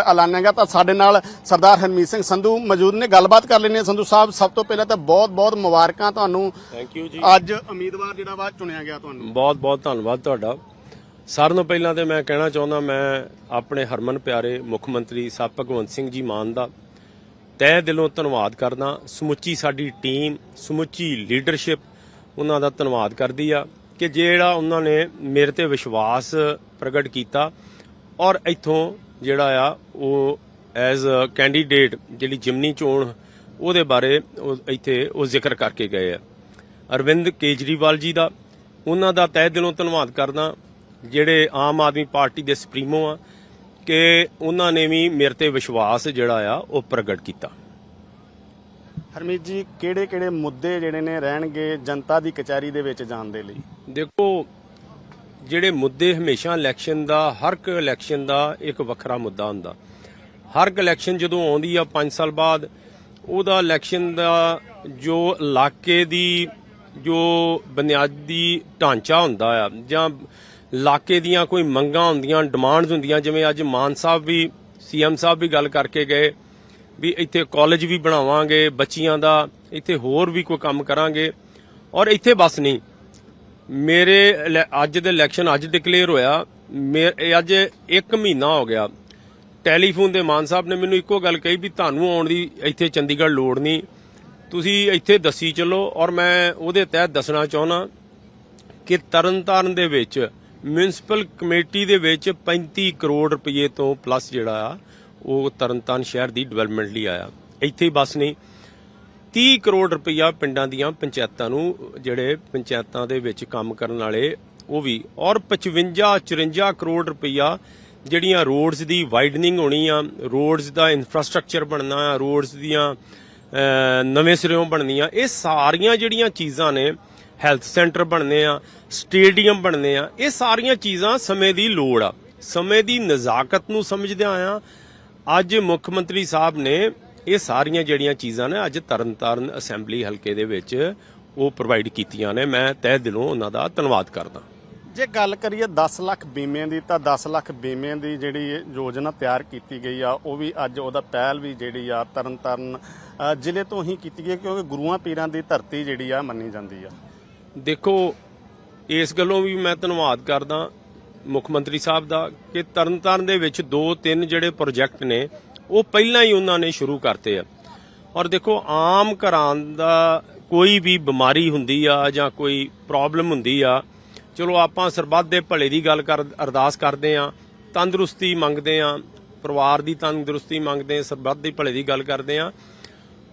ਐਲਾਨਿਆ ਗਿਆ ਤਾਂ ਸਾਡੇ ਨਾਲ ਸਰਦਾਰ ਹਰਮੀਤ ਸਿੰਘ ਸੰਧੂ ਮੌਜੂਦ ਨੇ। ਗੱਲਬਾਤ ਕਰ ਲੈਣੀ ਹੈ ਸੰਧੂ ਸਾਹਿਬ ਸਭ ਤੋਂ ਪਹਿਲਾਂ ਤਾਂ ਬਹੁਤ ਬਹੁਤ ਮੁਬਾਰਕਾਂ ਤੁਹਾਨੂੰ। ਥੈਂਕ ਯੂ ਜੀ। ਅੱਜ ਉਮੀਦਵਾਰ ਜਿਹੜਾ ਵਾ ਚੁਣਿਆ ਗਿਆ ਤੁਹਾਨੂੰ। ਬਹੁਤ ਬਹੁਤ ਧੰਨਵਾਦ ਤੁਹਾਡਾ। ਸਾਰਿਆਂ ਤੋਂ ਪਹਿਲਾਂ ਤੇ ਮੈਂ ਕਹਿਣਾ ਚਾਹੁੰਦਾ ਮੈਂ ਆਪਣੇ ਹਰਮਨ ਪਿਆਰੇ ਮੁੱਖ ਮੰਤਰੀ ਸਾਹਿਬ ਭਗਵੰਤ ਸਿੰਘ ਜੀ ਮਾਨ ਦਾ ਤਹਿ ਦਿਲੋਂ ਧੰਨਵਾਦ ਕਰਦਾ। ਸਮੁੱਚੀ ਸਾਡੀ ਟੀਮ ਸਮੁੱਚੀ ਲੀਡਰਸ਼ਿਪ ਉਹਨਾਂ ਦਾ ਧੰਨਵਾਦ ਕਰਦੀ ਆ ਕਿ ਜਿਹੜਾ ਉਹਨਾਂ ਨੇ ਮੇਰੇ ਤੇ ਵਿਸ਼ਵਾਸ ਪ੍ਰਗਟ ਕੀਤਾ ਔਰ ਇੱਥੋਂ ਜਿਹੜਾ ਆ ਉਹ ਐਜ਼ ਅ ਕੈਂਡੀਡੇਟ ਜਿਹੜੀ ਜਿਮਨੀ ਚੋਣ ਉਹਦੇ ਬਾਰੇ ਉਹ ਇੱਥੇ ਉਹ ਜ਼ਿਕਰ ਕਰਕੇ ਗਏ ਆ। ਅਰਵਿੰਦ ਕੇਜਰੀਵਾਲ ਜੀ ਦਾ ਉਹਨਾਂ ਦਾ ਤਹਿ ਦਿਲੋਂ ਧੰਨਵਾਦ ਕਰਦਾ ਜਿਹੜੇ ਆਮ ਆਦਮੀ ਪਾਰਟੀ ਦੇ ਸੁਪਰੀਮੋ ਆ ਕਿ ਉਹਨਾਂ ਨੇ ਵੀ ਮੇਰੇ ਤੇ ਵਿਸ਼ਵਾਸ ਜਿਹੜਾ ਆ ਉਹ ਪ੍ਰਗਟ ਕੀਤਾ। ਹਰਮੀਤ ਜੀ ਕਿਹੜੇ ਕਿਹੜੇ ਮੁੱਦੇ ਜਿਹੜੇ ਨੇ ਰਹਿਣਗੇ ਜਨਤਾ ਦੀ ਕਚਹਿਰੀ ਦੇ ਵਿੱਚ ਜਾਣ ਦੇ ਲਈ? ਦੇਖੋ ਜਿਹੜੇ ਮੁੱਦੇ ਹਮੇਸ਼ਾ ਇਲੈਕਸ਼ਨ ਦਾ, ਹਰ ਇੱਕ ਇਲੈਕਸ਼ਨ ਦਾ ਇੱਕ ਵੱਖਰਾ ਮੁੱਦਾ ਹੁੰਦਾ। ਹਰ ਇੱਕ ਇਲੈਕਸ਼ਨ ਜਦੋਂ ਆਉਂਦੀ ਆ 5 ਸਾਲ ਬਾਅਦ, ਉਹਦਾ ਇਲੈਕਸ਼ਨ ਦਾ ਜੋ ਇਲਾਕੇ ਦੀ ਜੋ ਬੁਨਿਆਦੀ ਢਾਂਚਾ ਹੁੰਦਾ ਆ, ਜਾਂ ਇਲਾਕੇ ਦੀਆਂ ਕੋਈ ਮੰਗਾਂ ਹੁੰਦੀਆਂ, ਡਿਮਾਂਡਸ ਹੁੰਦੀਆਂ, ਜਿਵੇਂ ਅੱਜ ਮਾਨ ਸਾਹਿਬ ਵੀ, ਸੀਐਮ ਸਾਹਿਬ ਵੀ ਗੱਲ ਕਰਕੇ ਗਏ ਵੀ ਇੱਥੇ ਕਾਲਜ ਵੀ ਬਣਾਵਾਂਗੇ ਬੱਚੀਆਂ ਦਾ, ਇੱਥੇ ਹੋਰ ਵੀ ਕੋਈ ਕੰਮ ਕਰਾਂਗੇ। ਔਰ ਇੱਥੇ ਬਸ ਨਹੀਂ ਮੇਰੇ ਇਲੈ- ਅੱਜ ਦੇ ਇਲੈਕਸ਼ਨ ਅੱਜ ਡਿਕਲੇਅਰ ਹੋਇਆ। ਮੇ- ਅੱਜ 1 ਮਹੀਨਾ ਹੋ ਗਿਆ। ਟੈਲੀਫੋਨ ਦੇ ਮਾਨ ਸਾਹਿਬ ਨੇ ਮੈਨੂੰ ਇੱਕੋ ਗੱਲ ਕਹੀ ਵੀ ਤੁਹਾਨੂੰ ਆਉਣ ਦੀ ਇੱਥੇ ਚੰਡੀਗੜ੍ਹ ਲੋੜ ਨਹੀਂ। ਤੁਸੀਂ ਇੱਥੇ ਦੱਸੀ ਚੱਲੋ ਔਰ ਮੈਂ ਉਹਦੇ ਤਹਿਤ ਦੱਸਣਾ ਚਾਹੁੰਦਾ ਕਿ ਤਰਨਤਾਰਨ ਦੇ ਵਿੱਚ ਮਿਊਨਿਸਪਲ ਕਮੇਟੀ ਦੇ ਵਿੱਚ 35 ਕਰੋੜ ਰੁਪਏ ਤੋਂ ਪਲੱਸ ਜਿਹੜਾ ਆ, ਉਹ ਤਰਨਤਾਰਨ ਸ਼ਹਿਰ ਦੀ ਡਿਵੈਲਪਮੈਂਟ ਲਈ ਆਇਆ। ਇੱਥੇ ਹੀ ਬਸ ਨਹੀਂ। 30 ਕਰੋੜ ਰੁਪਈਆ ਪਿੰਡਾਂ ਦੀਆਂ ਪੰਚਾਇਤਾਂ ਨੂੰ, ਜਿਹੜੇ ਪੰਚਾਇਤਾਂ ਦੇ ਵਿੱਚ ਕੰਮ ਕਰਨ ਵਾਲੇ, ਉਹ ਵੀ। ਔਰ 55 54 ਕਰੋੜ ਰੁਪਈਆ ਜਿਹੜੀਆਂ ਰੋਡਸ ਦੀ ਵਾਈਡਨਿੰਗ ਹੋਣੀ ਆ, ਰੋਡਸ ਦਾ ਇਨਫਰਾਸਟ੍ਰਕਚਰ ਬਣਨਾ ਆ, ਰੋਡਸ ਦੀਆਂ ਨਵੇਂ ਸਿਰਿਓਂ ਬਣਨੀਆਂ, ਇਹ ਸਾਰੀਆਂ ਜਿਹੜੀਆਂ ਚੀਜ਼ਾਂ ਨੇ ਹੈਲਥ ਸੈਂਟਰ ਬਣਨੇ ਆ ਸਟੇਡੀਅਮ ਬਣਨੇ ਆ, ਇਹ ਸਾਰੀਆਂ ਚੀਜ਼ਾਂ ਸਮੇਂ ਦੀ ਲੋੜ ਆ। ਸਮੇਂ ਦੀ ਨਜ਼ਾਕਤ ਨੂੰ ਸਮਝਦਿਆਂ ਆ, ਅੱਜ ਮੁੱਖ ਮੰਤਰੀ ਸਾਹਿਬ ਨੇ ਇਹ ਸਾਰੀਆਂ ਜਿਹੜੀਆਂ ਚੀਜ਼ਾਂ ਨੇ ਅੱਜ ਤਰਨਤਾਰਨ ਅਸੈਂਬਲੀ ਹਲਕੇ ਦੇ ਵਿੱਚ ਉਹ ਪ੍ਰੋਵਾਈਡ ਕੀਤੀਆਂ ਨੇ। ਮੈਂ ਤਹਿ ਦਿਲੋਂ ਉਹਨਾਂ ਦਾ ਧੰਨਵਾਦ ਕਰਦਾ। ਜੇ ਗੱਲ ਕਰੀਏ 10 ਲੱਖ ਬੀਮੇ ਦੀ ਤਾਂ 10 ਲੱਖ ਬੀਮੇ ਦੀ ਜਿਹੜੀ ਯੋਜਨਾ ਤਿਆਰ ਕੀਤੀ ਗਈ ਆ ਉਹ ਵੀ ਅੱਜ ਉਹਦਾ ਪਹਿਲ ਵੀ ਜਿਹੜੀ ਆ ਤਰਨਤਾਰਨ ਜ਼ਿਲ੍ਹੇ ਤੋਂ ਹੀ ਕੀਤੀ ਗਈ ਕਿਉਂਕਿ ਗੁਰੂਆਂ ਪੀਰਾਂ ਦੀ ਧਰਤੀ ਜਿਹੜੀ ਆ ਮੰਨੀ ਜਾਂਦੀ ਆ। ਦੇਖੋ ਇਸ ਗੱਲੋਂ ਵੀ ਮੈਂ ਧੰਨਵਾਦ ਕਰਦਾ ਮੁੱਖ ਮੰਤਰੀ ਸਾਹਿਬ ਦਾ ਕਿ ਤਰਨਤਾਰਨ ਦੇ ਵਿੱਚ ਦੋ ਤਿੰਨ ਜਿਹੜੇ ਪ੍ਰੋਜੈਕਟ ਨੇ ਉਹ ਪਹਿਲਾਂ ਹੀ ਉਹਨਾਂ ਨੇ ਸ਼ੁਰੂ ਕਰਤੇ ਆ। ਔਰ ਦੇਖੋ, ਆਮ ਘਰਾਂ ਦਾ ਕੋਈ ਵੀ ਬਿਮਾਰੀ ਹੁੰਦੀ ਆ ਜਾਂ ਕੋਈ ਪ੍ਰੋਬਲਮ ਹੁੰਦੀ ਆ, ਚਲੋ ਆਪਾਂ ਸਰਬੱਤ ਦੇ ਭਲੇ ਦੀ ਗੱਲ ਕਰ, ਅਰਦਾਸ ਕਰਦੇ ਆ, ਤੰਦਰੁਸਤੀ ਮੰਗਦੇ ਆ, ਪਰਿਵਾਰ ਦੀ ਤੰਦਰੁਸਤੀ ਮੰਗਦੇ ਆ, ਸਰਬੱਤ ਦੇ ਭਲੇ ਦੀ ਗੱਲ ਕਰਦੇ ਆ।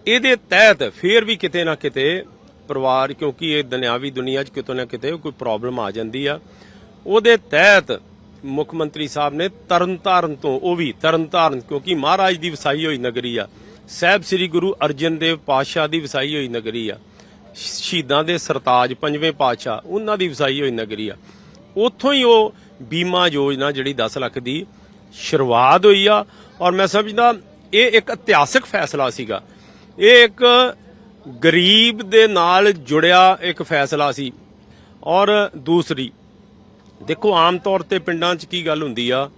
ਇਹਦੇ ਤਹਿਤ ਫੇਰ ਵੀ ਕਿਤੇ ਨਾ ਕਿਤੇ ਪਰਿਵਾਰ, ਕਿਉਂਕਿ ਇਹ ਦੁਨਿਆਵੀ ਦੁਨੀਆ 'ਚ ਕਿਤੇ ਨਾ ਕਿਤੇ ਕੋਈ ਪ੍ਰੋਬਲਮ ਆ ਜਾਂਦੀ ਆ। ਉਹਦੇ ਤਹਿਤ ਮੁੱਖ ਮੰਤਰੀ ਸਾਹਿਬ ਨੇ ਤਰਨਤਾਰਨ ਤੋਂ, ਉਹ ਵੀ ਤਰਨਤਾਰਨ, ਕਿਉਂਕਿ ਮਹਾਰਾਜ ਦੀ ਵਸਾਈ ਹੋਈ ਨਗਰੀ ਆ। ਸਾਹਿਬ ਸ੍ਰੀ ਗੁਰੂ ਅਰਜਨ ਦੇਵ ਪਾਤਸ਼ਾਹ ਦੀ ਵਸਾਈ ਹੋਈ ਨਗਰੀ ਆ। ਸ਼ਹੀਦਾਂ ਦੇ ਸਰਤਾਜ ਪੰਜਵੇਂ ਪਾਤਸ਼ਾਹ, ਉਹਨਾਂ ਦੀ ਵਸਾਈ ਹੋਈ ਨਗਰੀ ਆ। ਉੱਥੋਂ ਹੀ ਉਹ ਬੀਮਾ ਯੋਜਨਾ ਜਿਹੜੀ 10 ਲੱਖ ਦੀ ਸ਼ੁਰੂਆਤ ਹੋਈ ਆ, ਔਰ ਮੈਂ ਸਮਝਦਾ ਇਹ ਇੱਕ ਇਤਿਹਾਸਕ ਫੈਸਲਾ ਸੀਗਾ। ਇਹ ਇੱਕ ਗਰੀਬ ਦੇ ਨਾਲ ਜੁੜਿਆ ਇੱਕ ਫੈਸਲਾ ਸੀ। ਔਰ ਦੂਸਰੀ ਦੇਖੋ, ਆਮ ਤੌਰ ਤੇ ਪਿੰਡਾਂ 'ਚ ਕੀ ਗੱਲ ਹੁੰਦੀ ਆ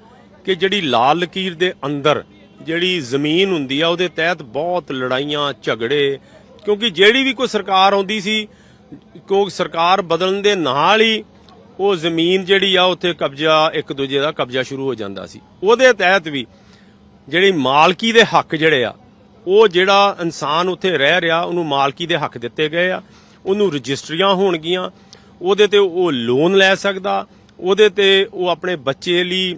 ਕਿ ਜਿਹੜੀ ਲਾਲ ਲਕੀਰ ਦੇ ਅੰਦਰ ਜਿਹੜੀ ਜ਼ਮੀਨ ਹੁੰਦੀ ਆ, ਉਹਦੇ ਤਹਿਤ ਬਹੁਤ ਲੜਾਈਆਂ, ਝਗੜੇ, ਕਿਉਂਕਿ ਜਿਹੜੀ ਵੀ ਕੋਈ ਸਰਕਾਰ ਆਉਂਦੀ ਸੀ ਕਿਉਂਕਿ ਸਰਕਾਰ ਬਦਲਣ ਦੇ ਨਾਲ ਹੀ ਉਹ ਜ਼ਮੀਨ ਜਿਹੜੀ ਆ, ਉੱਥੇ ਕਬਜ਼ਾ, ਇੱਕ ਦੂਜੇ ਦਾ ਕਬਜ਼ਾ ਸ਼ੁਰੂ ਹੋ ਜਾਂਦਾ ਸੀ। ਉਹਦੇ ਤਹਿਤ ਵੀ ਜਿਹੜੀ ਮਾਲਕੀ ਦੇ ਹੱਕ ਜਿਹੜੇ ਆ, ਉਹ ਜਿਹੜਾ ਇਨਸਾਨ ਉੱਥੇ ਰਹਿ ਰਿਹਾ, ਉਹਨੂੰ ਮਾਲਕੀ ਦੇ ਹੱਕ ਦਿੱਤੇ ਗਏ ਆ, ਉਹਨੂੰ ਰਜਿਸਟਰੀਆਂ ਹੋਣਗੀਆਂ, ਉਹਦੇ ਤੇ ਉਹ ਲੋਨ ਲੈ ਸਕਦਾ ਉਹਦੇ ਤੇ ਉਹ ਆਪਣੇ ਬੱਚੇ ਲਈ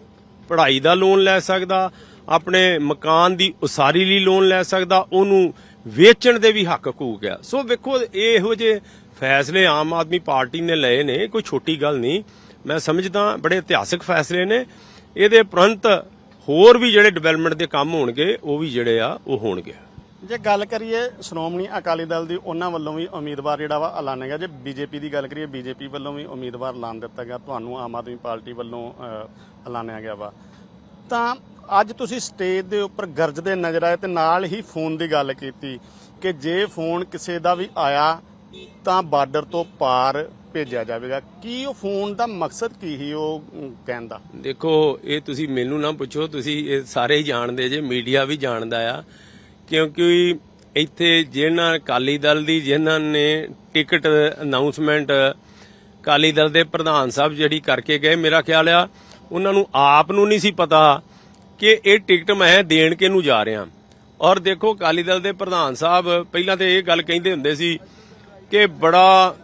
ਪੜ੍ਹਾਈ ਦਾ ਲੋਨ ਲੈ ਸਕਦਾ, ਆਪਣੇ ਮਕਾਨ ਦੀ ਉਸਾਰੀ ਲਈ ਲੋਨ ਲੈ ਸਕਦਾ, ਉਹਨੂੰ ਵੇਚਣ ਦੇ ਵੀ ਹੱਕ ਹਕੂਕ ਗਿਆ। ਸੋ ਵੇਖੋ, ਇਹ ਇਹੋ ਜਿਹੇ ਫੈਸਲੇ ਆਮ ਆਦਮੀ ਪਾਰਟੀ ਨੇ ਲਏ ਨੇ, ਕੋਈ ਛੋਟੀ ਗੱਲ ਨਹੀਂ। ਮੈਂ ਸਮਝਦਾ, ਬੜੇ ਇਤਿਹਾਸਕ ਫੈਸਲੇ ਨੇ। ਇਹਦੇ ਪ੍ਰੰਤ ਹੋਰ ਵੀ ਜਿਹੜੇ ਡਿਵੈਲਪਮੈਂਟ ਦੇ ਕੰਮ ਹੋਣਗੇ, ਉਹ ਵੀ ਜਿਹੜੇ ਆ, ਉਹ ਹੋਣਗੇ। ਜੇ ਗੱਲ ਕਰੀਏ ਸ਼੍ਰੋਮਣੀ ਅਕਾਲੀ ਦਲ ਦੀ ਉਹਨਾਂ ਵੱਲੋਂ ਵੀ ਉਮੀਦਵਾਰ ਜਿਹੜਾ ਵਾ ਐਲਾਨਿਆ ਗਿਆ। ਜੇ ਬੀਜੇਪੀ ਦੀ ਗੱਲ ਕਰੀਏ ਬੀਜੇਪੀ ਵੱਲੋਂ ਵੀ ਉਮੀਦਵਾਰ ਐਲਾਨ ਦਿੱਤਾ ਗਿਆ। ਤੁਹਾਨੂੰ ਆਮ ਆਦਮੀ ਪਾਰਟੀ ਵੱਲੋਂ ਐਲਾਨਿਆ ਗਿਆ ਵਾ। ਤਾਂ ਅੱਜ ਤੁਸੀਂ ਸਟੇਜ ਦੇ ਉੱਪਰ ਗਰਜਦੇ ਨਜ਼ਰ ਆਏ ਤੇ ਨਾਲ ਹੀ ਫੋਨ ਦੀ ਗੱਲ ਕੀਤੀ ਕਿ ਜੇ ਫੋਨ ਕਿਸੇ ਦਾ ਵੀ ਆਇਆ ਤਾਂ ਬਾਰਡਰ ਤੋਂ ਪਾਰ ਭੇਜਿਆ ਜਾਵੇਗਾ। ਕੀ ਉਹ ਫੋਨ ਦਾ ਮਕਸਦ ਕੀ ਸੀ ਉਹ ਅਮ, ਕਹਿਣ ਦਾ? ਦੇਖੋ ਇਹ ਤੁਸੀਂ ਮੈਨੂੰ ਨਾ ਪੁੱਛੋ ਤੁਸੀਂ ਇਹ ਸਾਰੇ ਹੀ ਜਾਣਦੇ ਜੇ ਮੀਡੀਆ ਵੀ ਜਾਣਦਾ ਆ। ਕਿਉਂਕਿ ਇੱਥੇ ਜਿਹਨਾਂ ਅਕਾਲੀ ਦਲ ਦੀ ਜਿਹਨਾਂ ਨੇ ਟਿਕਟ ਅਨਾਉਂਸਮੈਂਟ ਅਕਾਲੀ ਦਲ ਦੇ ਪ੍ਰਧਾਨ ਸਾਹਿਬ ਜਿਹੜੀ ਕਰਕੇ ਗਏ, ਮੇਰਾ ਖਿਆਲ ਆ, ਉਹਨਾਂ ਨੂੰ ਆਪ ਨੂੰ ਨਹੀਂ ਸੀ ਪਤਾ ਕਿ ਇਹ ਟਿਕਟ ਮੈਂ ਦੇਣ ਕਿਹਨੂੰ ਜਾ ਰਿਹਾ। ਔਰ ਦੇਖੋ, ਅਕਾਲੀ ਦਲ ਦੇ ਪ੍ਰਧਾਨ ਸਾਹਿਬ ਪਹਿਲਾਂ ਤੇ ਇਹ ਗੱਲ ਕਹਿੰਦੇ ਹੁੰਦੇ ਸੀ ਕਿ ਬੜਾ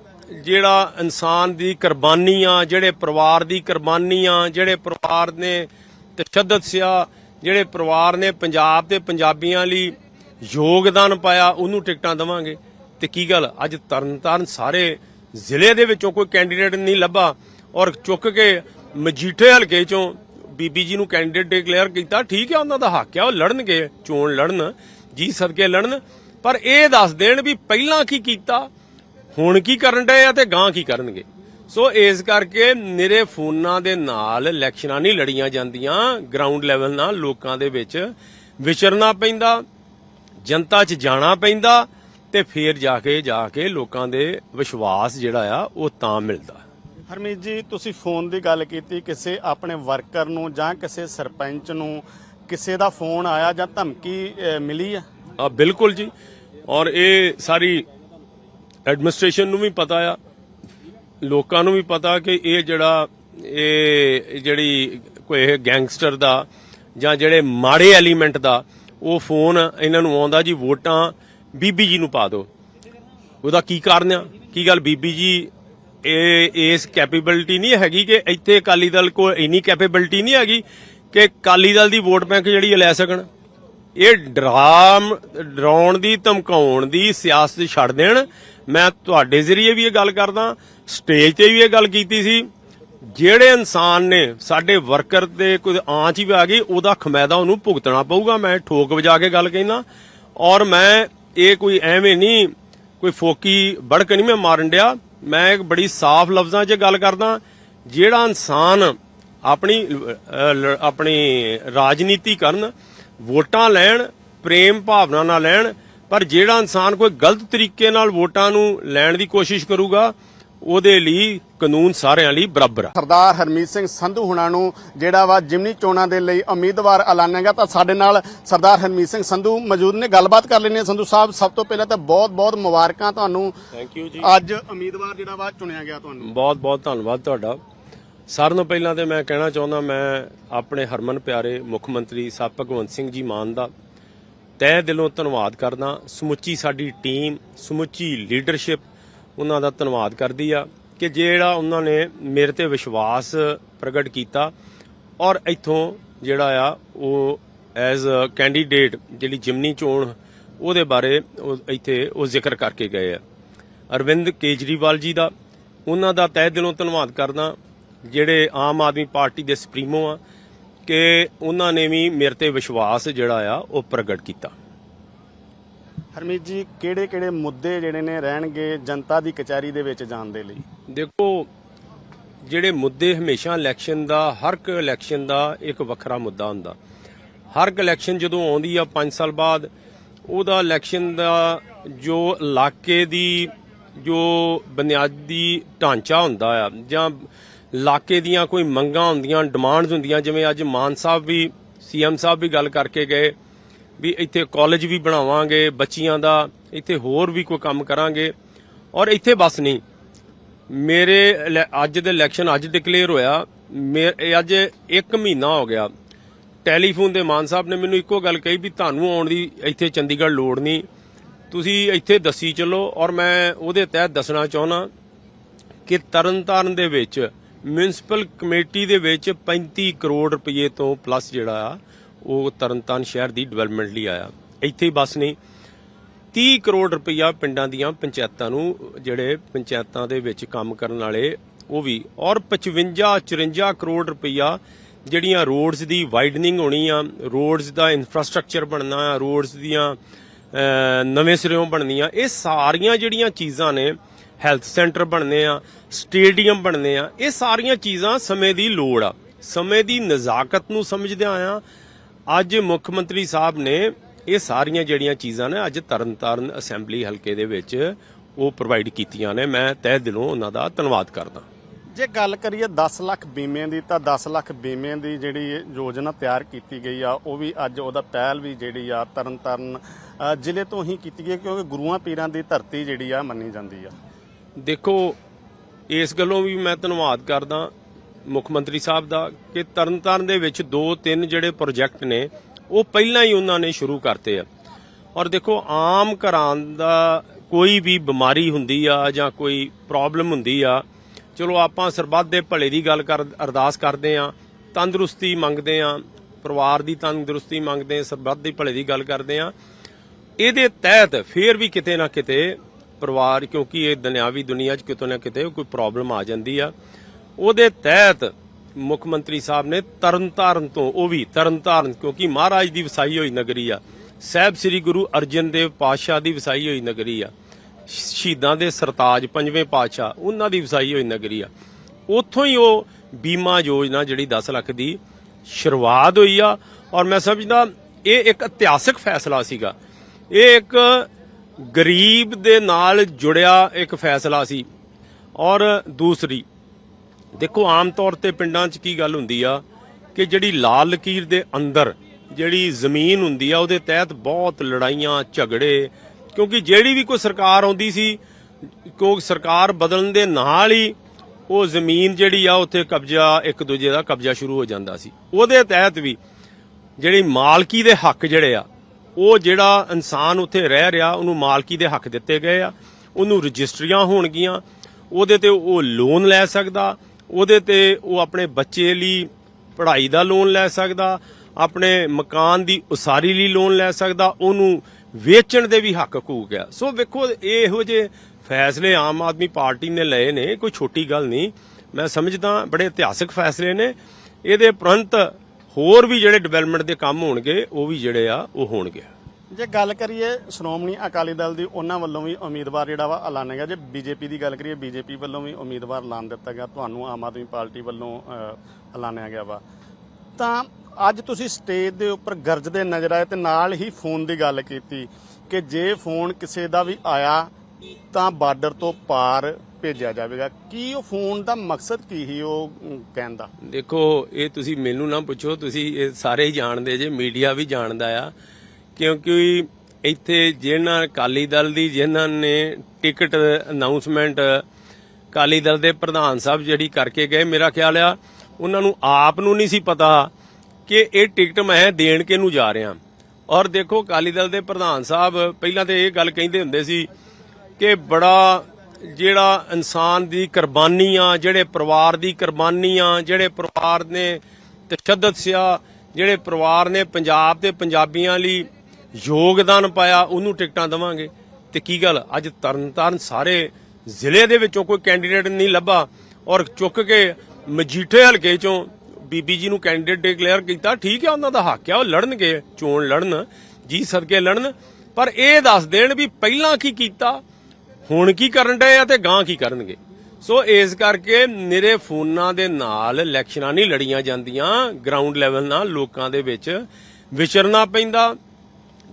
ਜਿਹੜਾ ਇਨਸਾਨ ਦੀ ਕੁਰਬਾਨੀਆਂ ਜਿਹੜੇ ਪਰਿਵਾਰ ਦੀ ਕੁਰਬਾਨੀਆਂ ਜਿਹੜੇ ਪਰਿਵਾਰ ਨੇ ਤਸ਼ੱਦਦ ਸਿਆ, ਜਿਹੜੇ ਪਰਿਵਾਰ ਨੇ ਪੰਜਾਬ ਤੇ ਪੰਜਾਬੀਆਂ ਲਈ ਯੋਗਦਾਨ ਪਾਇਆ, ਉਹਨੂੰ ਟਿਕਟਾਂ ਦੇਵਾਂਗੇ। ਤੇ ਕੀ ਗੱਲ, ਅੱਜ ਤਰਨਤਾਰਨ ਸਾਰੇ ਜ਼ਿਲ੍ਹੇ ਦੇ ਵਿੱਚੋਂ ਕੋਈ ਕੈਂਡੀਡੇਟ ਨਹੀਂ ਲੱਭਾ ਔਰ ਚੁੱਕ ਕੇ ਮਜੀਠੇ ਹਲਕੇ ਚੋਂ ਬੀਬੀ ਜੀ ਨੂੰ ਕੈਂਡੀਡੇਟ ਡਿਕਲੇਅਰ ਕੀਤਾ, ਠੀਕ ਹੈ ਉਹਨਾਂ ਦਾ ਹੱਕ ਹੈ ਉਹ ਲੜਨਗੇ, ਚੋਣ ਲੜਨ ਜੀ ਸਦਕੇ ਲੜਨ। ਪਰ ਇਹ ਦੱਸ ਦੇਣ ਵੀ ਪਹਿਲਾਂ ਕੀ ਕੀਤਾ, ਹੁਣ ਕੀ ਕਰਨ ਡਏ ਆ ਤੇ ਗਾਂ ਕੀ ਕਰਨਗੇ। ਸੋ ਇਸ ਕਰਕੇ ਮੇਰੇ ਫੋਨਾਂ ਦੇ ਨਾਲ ਇਲੈਕਸ਼ਨਾਂ ਨਹੀਂ ਲੜੀਆਂ ਜਾਂਦੀਆਂ ਗਰਾਊਂਡ ਲੈਵਲ ਨਾਲ ਲੋਕਾਂ ਦੇ ਵਿੱਚ ਵਿਚਰਨਾ ਪੈਂਦਾ। ਜਨਤਾ 'ਚ ਜਾਣਾ ਪੈਂਦਾ ਤੇ ਫੇਰ ਜਾ ਕੇ ਜਾ ਕੇ ਲੋਕਾਂ ਦੇ ਵਿਸ਼ਵਾਸ ਜਿਹੜਾ ਆ ਉਹ ਤਾਂ ਮਿਲਦਾ। ਹਰਮੀਤ ਜੀ ਤੁਸੀਂ ਫੋਨ ਦੀ ਗੱਲ ਕੀਤੀ ਕਿਸੇ ਆਪਣੇ ਵਰਕਰ ਨੂੰ ਜਾਂ ਕਿਸੇ ਸਰਪੰਚ ਨੂੰ ਕਿਸੇ ਦਾ ਫੋਨ ਆਇਆ ਜਾਂ ਧਮਕੀ ਮਿਲੀ ਆ? ਆ ਬਿਲਕੁਲ ਜੀ। ਔਰ ਇਹ ਸਾਰੀ ਐਡਮਿਨਿਸਟ੍ਰੇਸ਼ਨ ਨੂੰ ਵੀ ਪਤਾ ਆ ਲੋਕਾਂ ਨੂੰ ਵੀ ਪਤਾ ਕਿ ਇਹ ਜਿਹੜਾ ਇਹ ਜਿਹੜੀ ਕੋਈ ਇਹ ਗੈਂਗਸਟਰ ਦਾ ਜਾਂ ਜਿਹੜੇ ਮਾੜੇ ਐਲੀਮੈਂਟ ਦਾ ਉਹ ਫੋਨ ਇਹਨਾਂ ਨੂੰ ਆਉਂਦਾ ਜੀ ਵੋਟਾਂ ਬੀਬੀ ਜੀ ਨੂੰ ਪਾ ਦਿਓ। ਉਹਦਾ ਕੀ ਕਾਰਨ ਆ? ਕੀ ਗੱਲ ਬੀਬੀ ਜੀ, ਇਹ, ਇਸ ਕੈਪੇਬਿਲਿਟੀ ਨਹੀਂ ਹੈਗੀ ਕਿ ਇੱਥੇ ਅਕਾਲੀ ਦਲ ਕੋਲ ਇੰਨੀ ਕੈਪੇਬਿਲਿਟੀ ਨਹੀਂ ਹੈਗੀ ਕਿ ਅਕਾਲੀ ਦਲ ਦੀ ਵੋਟ ਬੈਂਕ ਜਿਹੜੀ ਇਹ ਲੈ ਸਕਣ। ਇਹ ਡਰਾਮ, ਡਰਾਉਣ ਦੀ, ਧਮਕਾਉਣ ਦੀ ਸਿਆਸਤ ਛੱਡ ਦੇਣ। ਮੈਂ ਤੁਹਾਡੇ ਜ਼ਰੀਏ ਵੀ ਇਹ ਗੱਲ ਕਰਦਾ। ਸਟੇਜ ਤੇ ਵੀ ਇਹ ਗੱਲ ਕੀਤੀ ਸੀ। ਜਿਹੜੇ ਇਨਸਾਨ ਨੇ ਸਾਡੇ ਵਰਕਰ ਤੇ ਕੋਈ ਆਂਚ ਵੀ ਆ ਗਈ, ਉਹਦਾ ਖਮੈਦਾ ਉਹਨੂੰ ਭੁਗਤਣਾ ਪਊਗਾ। ਮੈਂ ਠੋਕ ਵਜਾ ਕੇ ਗੱਲ ਕਹਿਣਾ ਔਰ ਮੈਂ ਇਹ ਕੋਈ ਐਵੇਂ ਨਹੀਂ, ਕੋਈ ਫੋਕੀ ਬੜਕ ਨਹੀਂ ਮੈਂ ਮਾਰਨ ਡਿਆ। ਮੈਂ ਇੱਕ ਬੜੀ ਸਾਫ਼ ਲਫ਼ਜ਼ਾਂ 'ਚ ਗੱਲ ਕਰਦਾ। ਜਿਹੜਾ ਇਨਸਾਨ ਆਪਣੀ ਆਪਣੀ ਰਾਜਨੀਤੀ ਕਰਨ, ਵੋਟਾਂ ਲੈਣ, ਪ੍ਰੇਮ ਭਾਵਨਾ ਨਾਲ ਲੈਣ, ਪਰ ਜਿਹੜਾ ਇਨਸਾਨ ਕੋਈ ਗਲਤ ਤਰੀਕੇ ਨਾਲ ਵੋਟਾਂ ਨੂੰ ਲੈਣ ਦੀ ਕੋਸ਼ਿਸ਼ ਕਰੂਗਾ ਉਹਦੇ ਲਈ ਕਾਨੂੰਨ ਸਾਰਿਆਂ ਲਈ ਬਰਾਬਰ ਆ। ਸਰਦਾਰ ਹਰਮੀਤ ਸਿੰਘ ਸੰਧੂ ਹੁਣਾਂ ਨੂੰ ਜਿਹੜਾ ਵਾ ਜਿਮਨੀ ਚੋਣਾਂ ਦੇ ਲਈ ਉਮੀਦਵਾਰ ਐਲਾਨਿਆ ਗਿਆ ਤਾਂ ਸਾਡੇ ਨਾਲ ਸਰਦਾਰ ਹਰਮੀਤ ਸਿੰਘ ਸੰਧੂ ਮੌਜੂਦ ਨੇ। ਗੱਲਬਾਤ ਕਰ ਲੈਣੇ ਸੰਧੂ ਸਾਹਿਬ ਸਭ ਤੋਂ ਪਹਿਲਾਂ ਤਾਂ ਬਹੁਤ ਬਹੁਤ ਮੁਬਾਰਕਾਂ ਤੁਹਾਨੂੰ। ਥੈਂਕ ਯੂ ਜੀ। ਅੱਜ ਉਮੀਦਵਾਰ ਜਿਹੜਾ ਵਾ ਚੁਣਿਆ ਗਿਆ ਤੁਹਾਨੂੰ। ਬਹੁਤ ਬਹੁਤ ਧੰਨਵਾਦ ਤੁਹਾਡਾ। ਸਾਰਿਆਂ ਤੋਂ ਪਹਿਲਾਂ ਤੇ ਮੈਂ ਕਹਿਣਾ ਚਾਹੁੰਦਾ ਮੈਂ ਆਪਣੇ ਹਰਮਨ ਪਿਆਰੇ ਮੁੱਖ ਮੰਤਰੀ ਸਾਹਿਬ ਭਗਵੰਤ ਸਿੰਘ ਜੀ ਮਾਨ ਦਾ ਤਹਿ ਦਿਲੋਂ ਧੰਨਵਾਦ ਕਰਦਾ। ਸਮੁੱਚੀ ਸਾਡੀ ਟੀਮ ਸਮੁੱਚੀ ਲੀਡਰਸ਼ਿਪ ਉਹਨਾਂ ਦਾ ਧੰਨਵਾਦ ਕਰਦੀ ਆ ਕਿ ਜਿਹੜਾ ਉਹਨਾਂ ਨੇ ਮੇਰੇ ਤੇ ਵਿਸ਼ਵਾਸ ਪ੍ਰਗਟ ਕੀਤਾ ਔਰ ਇੱਥੋਂ ਜਿਹੜਾ ਆ ਉਹ ਐਜ਼ ਅ ਕੈਂਡੀਡੇਟ ਜਿਹੜੀ ਜਿਮਨੀ ਚੋਣ ਉਹਦੇ ਬਾਰੇ ਉਹ ਇੱਥੇ ਉਹ ਜ਼ਿਕਰ ਕਰਕੇ ਗਏ ਆ। ਅਰਵਿੰਦ ਕੇਜਰੀਵਾਲ ਜੀ ਦਾ, ਉਹਨਾਂ ਦਾ ਤਹਿ ਦਿਲੋਂ ਧੰਨਵਾਦ ਕਰਦਾ ਜਿਹੜੇ ਆਮ ਆਦਮੀ ਪਾਰਟੀ ਦੇ ਸੁਪਰੀਮੋ ਆ ਕਿ ਉਹਨਾਂ ਨੇ ਵੀ ਮੇਰੇ ਤੇ ਵਿਸ਼ਵਾਸ ਜਿਹੜਾ ਆ ਉਹ ਪ੍ਰਗਟ ਕੀਤਾ। ਹਰਮੀਤ ਜੀ, ਕਿਹੜੇ ਕਿਹੜੇ ਮੁੱਦੇ ਜਿਹੜੇ ਨੇ ਰਹਿਣਗੇ ਜਨਤਾ ਦੀ ਕਚਹਿਰੀ ਦੇ ਵਿੱਚ ਜਾਣ ਦੇ ਲਈ? ਦੇਖੋ, ਜਿਹੜੇ ਮੁੱਦੇ ਹਮੇਸ਼ਾ ਇਲੈਕਸ਼ਨ ਦਾ, ਹਰ ਇੱਕ ਇਲੈਕਸ਼ਨ ਦਾ ਇੱਕ ਵੱਖਰਾ ਮੁੱਦਾ ਹੁੰਦਾ। ਹਰ ਇੱਕ ਇਲੈਕਸ਼ਨ ਜਦੋਂ ਆਉਂਦੀ ਆ 5 ਸਾਲ ਬਾਅਦ, ਉਹਦਾ ਇਲੈਕਸ਼ਨ ਦਾ ਜੋ ਇਲਾਕੇ ਦੀ ਜੋ ਬੁਨਿਆਦੀ ਢਾਂਚਾ ਹੁੰਦਾ ਆ, ਜਾਂ ਇਲਾਕੇ ਦੀਆਂ ਕੋਈ ਮੰਗਾਂ ਹੁੰਦੀਆਂ, ਡਿਮਾਂਡਸ ਹੁੰਦੀਆਂ, ਜਿਵੇਂ ਅੱਜ ਮਾਨ ਸਾਹਿਬ ਵੀ ਸੀਐਮ ਸਾਹਿਬ ਵੀ ਗੱਲ ਕਰਕੇ ਗਏ ਵੀ ਇੱਥੇ ਕਾਲਜ ਵੀ ਬਣਾਵਾਂਗੇ, ਬੱਚੀਆਂ ਦਾ, ਇੱਥੇ ਹੋਰ ਵੀ ਕੋਈ ਕੰਮ ਕਰਾਂਗੇ। ਔਰ ਇੱਥੇ ਬਸ ਨਹੀਂ। ਮੇਰੇ ਇਲੈ- ਅੱਜ ਦੇ ਇਲੈਕਸ਼ਨ ਅੱਜ ਡਿਕਲੇਅਰ ਹੋਇਆ। ਮੇ- ਅੱਜ 1 ਮਹੀਨਾ ਹੋ ਗਿਆ। ਟੈਲੀਫੋਨ ਦੇ ਮਾਨ ਸਾਹਿਬ ਨੇ ਮੈਨੂੰ ਇੱਕੋ ਗੱਲ ਕਹੀ ਵੀ ਤੁਹਾਨੂੰ ਆਉਣ ਦੀ ਇੱਥੇ ਚੰਡੀਗੜ੍ਹ ਲੋੜ ਨਹੀਂ। ਤੁਸੀਂ ਇੱਥੇ ਦੱਸੀ ਚੱਲੋ ਔਰ ਮੈਂ ਉਹਦੇ ਤਹਿਤ ਦੱਸਣਾ ਚਾਹੁੰਦਾ ਕਿ ਤਰਨਤਾਰਨ ਦੇ ਵਿੱਚ ਮਿਊਨਿਸਪਲ ਕਮੇਟੀ ਦੇ ਵਿੱਚ 35 ਕਰੋੜ ਰੁਪਏ ਤੋਂ ਪਲੱਸ ਜਿਹੜਾ ਆ ਉਹ ਤਰਨਤਾਰਨ ਸ਼ਹਿਰ ਦੀ ਡਿਵੈਲਪਮੈਂਟ ਲਈ ਆਇਆ। ਇੱਥੇ ਹੀ ਬਸ ਨਹੀਂ 30 ਕਰੋੜ ਰੁਪਈਆ ਪਿੰਡਾਂ ਦੀਆਂ ਪੰਚਾਇਤਾਂ ਨੂੰ, ਜਿਹੜੇ ਪੰਚਾਇਤਾਂ ਦੇ ਵਿੱਚ ਕੰਮ ਕਰਨ ਵਾਲੇ, ਉਹ ਵੀ। ਔਰ 55 54 ਕਰੋੜ ਰੁਪਈਆ ਜਿਹੜੀਆਂ ਰੋਡਸ ਦੀ ਵਾਈਡਨਿੰਗ ਹੋਣੀ ਆ ਰੋਡਸ ਦਾ ਇਨਫਰਾਸਟ੍ਰਕਚਰ ਬਣਨਾ ਆ ਰੋਡਸ ਦੀਆਂ ਨਵੇਂ ਸਿਰਿਓਂ ਬਣਨੀਆਂ, ਇਹ ਸਾਰੀਆਂ ਜਿਹੜੀਆਂ ਚੀਜ਼ਾਂ ਨੇ ਹੈਲਥ ਸੈਂਟਰ ਬਣਨੇ ਆ ਸਟੇਡੀਅਮ ਬਣਨੇ ਆ, ਇਹ ਸਾਰੀਆਂ ਚੀਜ਼ਾਂ ਸਮੇਂ ਦੀ ਲੋੜ ਆ। ਸਮੇਂ ਦੀ ਨਜ਼ਾਕਤ ਨੂੰ ਸਮਝਦਿਆਂ ਆ ਅੱਜ ਮੁੱਖ ਮੰਤਰੀ ਸਾਹਿਬ ਨੇ ਇਹ ਸਾਰੀਆਂ ਜਿਹੜੀਆਂ ਚੀਜ਼ਾਂ ਨੇ ਅੱਜ ਤਰਨਤਾਰਨ ਅਸੈਂਬਲੀ ਹਲਕੇ ਦੇ ਵਿੱਚ ਉਹ ਪ੍ਰੋਵਾਈਡ ਕੀਤੀਆਂ ਨੇ। ਮੈਂ ਤਹਿ ਦਿਲੋਂ ਉਹਨਾਂ ਦਾ ਧੰਨਵਾਦ ਕਰਦਾ। ਜੇ ਗੱਲ ਕਰੀਏ 10 ਲੱਖ ਬੀਮੇ ਦੀ ਤਾਂ 10 ਲੱਖ ਬੀਮੇ ਦੀ ਜਿਹੜੀ ਯੋਜਨਾ ਤਿਆਰ ਕੀਤੀ ਗਈ ਆ ਉਹ ਵੀ ਅੱਜ ਉਹਦਾ ਪਹਿਲ ਵੀ ਜਿਹੜੀ ਆ ਤਰਨਤਾਰਨ ਜ਼ਿਲ੍ਹੇ ਤੋਂ ਹੀ ਕੀਤੀ ਗਈ ਕਿਉਂਕਿ ਗੁਰੂਆਂ ਪੀਰਾਂ ਦੀ ਧਰਤੀ ਜਿਹੜੀ ਆ ਮੰਨੀ ਜਾਂਦੀ ਆ। ਦੇਖੋ ਇਸ ਗੱਲੋਂ ਵੀ ਮੈਂ ਧੰਨਵਾਦ ਕਰਦਾ। ਮੁੱਖ ਮੰਤਰੀ ਸਾਹਿਬ ਦਾ ਕਿ ਤਰਨਤਾਰਨ ਦੇ ਵਿੱਚ ਦੋ ਤਿੰਨ ਜਿਹੜੇ ਪ੍ਰੋਜੈਕਟ ਨੇ, ਉਹ ਪਹਿਲਾਂ ਹੀ ਉਹਨਾਂ ਨੇ ਸ਼ੁਰੂ ਕਰਤੇ ਆ। ਔਰ ਦੇਖੋ, ਆਮ ਘਰਾਂ ਦਾ ਕੋਈ ਵੀ ਬਿਮਾਰੀ ਹੁੰਦੀ ਆ ਜਾਂ ਕੋਈ ਪ੍ਰੋਬਲਮ ਹੁੰਦੀ ਆ, ਚਲੋ ਆਪਾਂ ਸਰਬੱਤ ਦੇ ਭਲੇ ਦੀ ਗੱਲ ਕਰ, ਅਰਦਾਸ ਕਰਦੇ ਆ, ਤੰਦਰੁਸਤੀ ਮੰਗਦੇ ਆ, ਪਰਿਵਾਰ ਦੀ ਤੰਦਰੁਸਤੀ ਮੰਗਦੇ ਆ, ਸਰਬੱਤ ਦੇ ਭਲੇ ਦੀ ਗੱਲ ਕਰਦੇ ਆ। ਇਹਦੇ ਤਹਿਤ ਫੇਰ ਵੀ ਕਿਤੇ ਨਾ ਕਿਤੇ ਪਰਿਵਾਰ, ਕਿਉਂਕਿ ਇਹ ਦੁਨਿਆਵੀ ਦੁਨੀਆ 'ਚ ਕਿਤੇ ਨਾ ਕਿਤੇ ਕੋਈ ਪ੍ਰੋਬਲਮ ਆ ਜਾਂਦੀ ਆ। ਉਹਦੇ ਤਹਿਤ ਮੁੱਖ ਮੰਤਰੀ ਸਾਹਿਬ ਨੇ ਤਰਨਤਾਰਨ ਤੋਂ, ਉਹ ਵੀ ਤਰਨਤਾਰਨ, ਕਿਉਂਕਿ ਮਹਾਰਾਜ ਦੀ ਵਸਾਈ ਹੋਈ ਨਗਰੀ ਆ। ਸਾਹਿਬ ਸ੍ਰੀ ਗੁਰੂ ਅਰਜਨ ਦੇਵ ਪਾਤਸ਼ਾਹ ਦੀ ਵਸਾਈ ਹੋਈ ਨਗਰੀ ਆ। ਸ਼ਹੀਦਾਂ ਦੇ ਸਰਤਾਜ ਪੰਜਵੇਂ ਪਾਤਸ਼ਾਹ, ਉਹਨਾਂ ਦੀ ਵਸਾਈ ਹੋਈ ਨਗਰੀ ਆ। ਉੱਥੋਂ ਹੀ ਉਹ ਬੀਮਾ ਯੋਜਨਾ ਜਿਹੜੀ 10 ਲੱਖ ਦੀ ਸ਼ੁਰੂਆਤ ਹੋਈ ਆ। ਔਰ ਮੈਂ ਸਮਝਦਾ, ਇਹ ਇੱਕ ਇਤਿਹਾਸਕ ਫੈਸਲਾ ਸੀਗਾ। ਇਹ ਇੱਕ ਗਰੀਬ ਦੇ ਨਾਲ ਜੁੜਿਆ ਇੱਕ ਫੈਸਲਾ ਸੀ। ਔਰ ਦੂਸਰੀ ਦੇਖੋ, ਆਮ ਤੌਰ ਤੇ ਪਿੰਡਾਂ 'ਚ ਕੀ ਗੱਲ ਹੁੰਦੀ ਆ ਕਿ ਜਿਹੜੀ ਲਾਲ ਲਕੀਰ ਦੇ ਅੰਦਰ ਜਿਹੜੀ ਜ਼ਮੀਨ ਹੁੰਦੀ ਆ, ਉਹਦੇ ਤਹਿਤ ਬਹੁਤ ਲੜਾਈਆਂ, ਝਗੜੇ, ਕਿਉਂਕਿ ਜਿਹੜੀ ਵੀ ਕੋਈ ਸਰਕਾਰ ਆਉਂਦੀ ਸੀ ਕਿਉਂਕਿ ਸਰਕਾਰ ਬਦਲਣ ਦੇ ਨਾਲ ਹੀ ਉਹ ਜ਼ਮੀਨ ਜਿਹੜੀ ਆ, ਉੱਥੇ ਕਬਜ਼ਾ, ਇੱਕ ਦੂਜੇ ਦਾ ਕਬਜ਼ਾ ਸ਼ੁਰੂ ਹੋ ਜਾਂਦਾ ਸੀ। ਉਹਦੇ ਤਹਿਤ ਵੀ ਜਿਹੜੀ ਮਾਲਕੀ ਦੇ ਹੱਕ ਜਿਹੜੇ ਆ, ਉਹ ਜਿਹੜਾ ਇਨਸਾਨ ਉੱਥੇ ਰਹਿ ਰਿਹਾ, ਉਹਨੂੰ ਮਾਲਕੀ ਦੇ ਹੱਕ ਦਿੱਤੇ ਗਏ ਆ, ਉਹਨੂੰ ਰਜਿਸਟਰੀਆਂ ਹੋਣਗੀਆਂ, ਉਹਦੇ ਤੇ ਉਹ ਲੋਨ ਲੈ ਸਕਦਾ ਉਹਦੇ ਤੇ ਉਹ ਆਪਣੇ ਬੱਚੇ ਲਈ ਪੜ੍ਹਾਈ ਦਾ ਲੋਨ ਲੈ ਸਕਦਾ, ਆਪਣੇ ਮਕਾਨ ਦੀ ਉਸਾਰੀ ਲਈ ਲੋਨ ਲੈ ਸਕਦਾ, ਉਹਨੂੰ ਵੇਚਣ ਦੇ ਵੀ ਹੱਕ ਹਕੂਕ ਆ ਸੋ ਵੇਖੋ, ਇਹ ਇਹੋ ਜਿਹੇ ਫੈਸਲੇ ਆਮ ਆਦਮੀ ਪਾਰਟੀ ਨੇ ਲਏ ਨੇ, ਕੋਈ ਛੋਟੀ ਗੱਲ ਨਹੀਂ। ਮੈਂ ਸਮਝਦਾ, ਬੜੇ ਇਤਿਹਾਸਕ ਫੈਸਲੇ ਨੇ। ਇਹਦੇ ਪ੍ਰੰਤ ਹੋਰ ਵੀ ਜਿਹੜੇ ਡਿਵੈਲਪਮੈਂਟ ਦੇ ਕੰਮ ਹੋਣਗੇ, ਉਹ ਵੀ ਜਿਹੜੇ ਆ, ਉਹ ਹੋਣਗੇ। ਜੇ ਗੱਲ ਕਰੀਏ ਸ਼੍ਰੋਮਣੀ ਅਕਾਲੀ ਦਲ ਦੀ, ਉਹਨਾਂ ਵੱਲੋਂ ਵੀ ਉਮੀਦਵਾਰ ਜਿਹੜਾ ਵਾ ਐਲਾਨਿਆ ਗਿਆ। ਜੇ ਬੀਜੇਪੀ ਦੀ ਗੱਲ ਕਰੀਏ, ਬੀਜੇਪੀ ਵੱਲੋਂ ਵੀ ਉਮੀਦਵਾਰ ਐਲਾਨ ਦਿੱਤਾ ਗਿਆ। ਤੁਹਾਨੂੰ ਆਮ ਆਦਮੀ ਪਾਰਟੀ ਵੱਲੋਂ ਐਲਾਨਿਆ ਗਿਆ ਵਾ। ਤਾਂ ਅੱਜ ਤੁਸੀਂ ਸਟੇਜ ਦੇ ਉੱਪਰ ਗਰਜਦੇ ਨਜ਼ਰ ਆਏ ਤੇ ਨਾਲ ਹੀ ਫੋਨ ਦੀ ਗੱਲ ਕੀਤੀ ਕਿ ਜੇ ਫੋਨ ਕਿਸੇ ਦਾ ਵੀ ਆਇਆ, ਤਾਂ ਬਾਰਡਰ ਤੋਂ ਪਾਰ ਭੇਜਿਆ ਜਾਵੇਗਾ। ਕੀ ਉਹ ਫੋਨ ਦਾ ਮਕਸਦ ਕੀ ਸੀ ਉਹ ਕਹਿਣ ਦਾ? ਦੇਖੋ, ਇਹ ਤੁਸੀਂ ਮੈਨੂੰ ਨਾ ਪੁੱਛੋ, ਤੁਸੀਂ ਇਹ ਸਾਰੇ ਹੀ ਜਾਣਦੇ ਜੇ, ਮੀਡੀਆ ਵੀ ਜਾਣਦਾ ਆ। ਕਿਉਂਕਿ ਇੱਥੇ ਜਿਹਨਾਂ ਅਕਾਲੀ ਦਲ ਦੀ, ਜਿਹਨਾਂ ਨੇ ਟਿਕਟ ਅਨਾਉਂਸਮੈਂਟ ਅਕਾਲੀ ਦਲ ਦੇ ਪ੍ਰਧਾਨ ਸਾਹਿਬ ਜਿਹੜੀ ਕਰਕੇ ਗਏ, ਮੇਰਾ ਖਿਆਲ ਆ, ਉਹਨਾਂ ਨੂੰ ਆਪ ਨੂੰ ਨਹੀਂ ਸੀ ਪਤਾ ਕਿ ਇਹ ਟਿਕਟ ਮੈਂ ਦੇਣ ਕਿਹਨੂੰ ਜਾ ਰਿਹਾ। ਔਰ ਦੇਖੋ, ਅਕਾਲੀ ਦਲ ਦੇ ਪ੍ਰਧਾਨ ਸਾਹਿਬ ਪਹਿਲਾਂ ਤੇ ਇਹ ਗੱਲ ਕਹਿੰਦੇ ਹੁੰਦੇ ਸੀ ਕਿ ਬੜਾ ਜਿਹੜਾ ਇਨਸਾਨ ਦੀ ਕੁਰਬਾਨੀਆਂ ਜਿਹੜੇ ਪਰਿਵਾਰ ਦੀ ਕੁਰਬਾਨੀਆਂ ਜਿਹੜੇ ਪਰਿਵਾਰ ਨੇ ਤਸ਼ੱਦਦ ਸਿਆ, ਜਿਹੜੇ ਪਰਿਵਾਰ ਨੇ ਪੰਜਾਬ ਤੇ ਪੰਜਾਬੀਆਂ ਲਈ ਯੋਗਦਾਨ ਪਾਇਆ, ਉਹਨੂੰ ਟਿਕਟਾਂ ਦੇਵਾਂਗੇ। ਤੇ ਕੀ ਗੱਲ? ਅੱਜ ਤਰਨਤਾਰਨ ਸਾਰੇ ਜ਼ਿਲ੍ਹੇ ਦੇ ਵਿੱਚੋਂ ਕੋਈ ਕੈਂਡੀਡੇਟ ਨਹੀਂ ਲੱਭਾ ਔਰ ਚੁੱਕ ਕੇ ਮਜੀਠੇ ਹਲਕੇ ਚੋਂ ਬੀਬੀ ਜੀ ਨੂੰ ਕੈਂਡੀਡੇਟ ਡਿਕਲੇਅਰ ਕੀਤਾ। ਠੀਕ ਹੈ, ਉਹਨਾਂ ਦਾ ਹੱਕ ਹੈ, ਉਹ ਲੜਨਗੇ, ਚੋਣ ਲੜਨ ਜੀ ਸਦਕੇ ਲੜਨ। ਪਰ ਇਹ ਦੱਸ ਦੇਣ ਵੀ ਪਹਿਲਾਂ ਕੀ ਕੀਤਾ, ਹੁਣ ਕੀ ਕਰਨ ਡਏ ਆ ਤੇ ਗਾਂ ਕੀ ਕਰਨਗੇ। ਸੋ ਇਸ ਕਰਕੇ ਮੇਰੇ ਫੋਨਾਂ ਦੇ ਨਾਲ ਇਲੈਕਸ਼ਨਾਂ ਨਹੀਂ ਲੜੀਆਂ ਜਾਂਦੀਆਂ ਗਰਾਊਂਡ ਲੈਵਲ ਨਾਲ ਲੋਕਾਂ ਦੇ ਵਿੱਚ ਵਿਚਰਨਾ ਪੈਂਦਾ।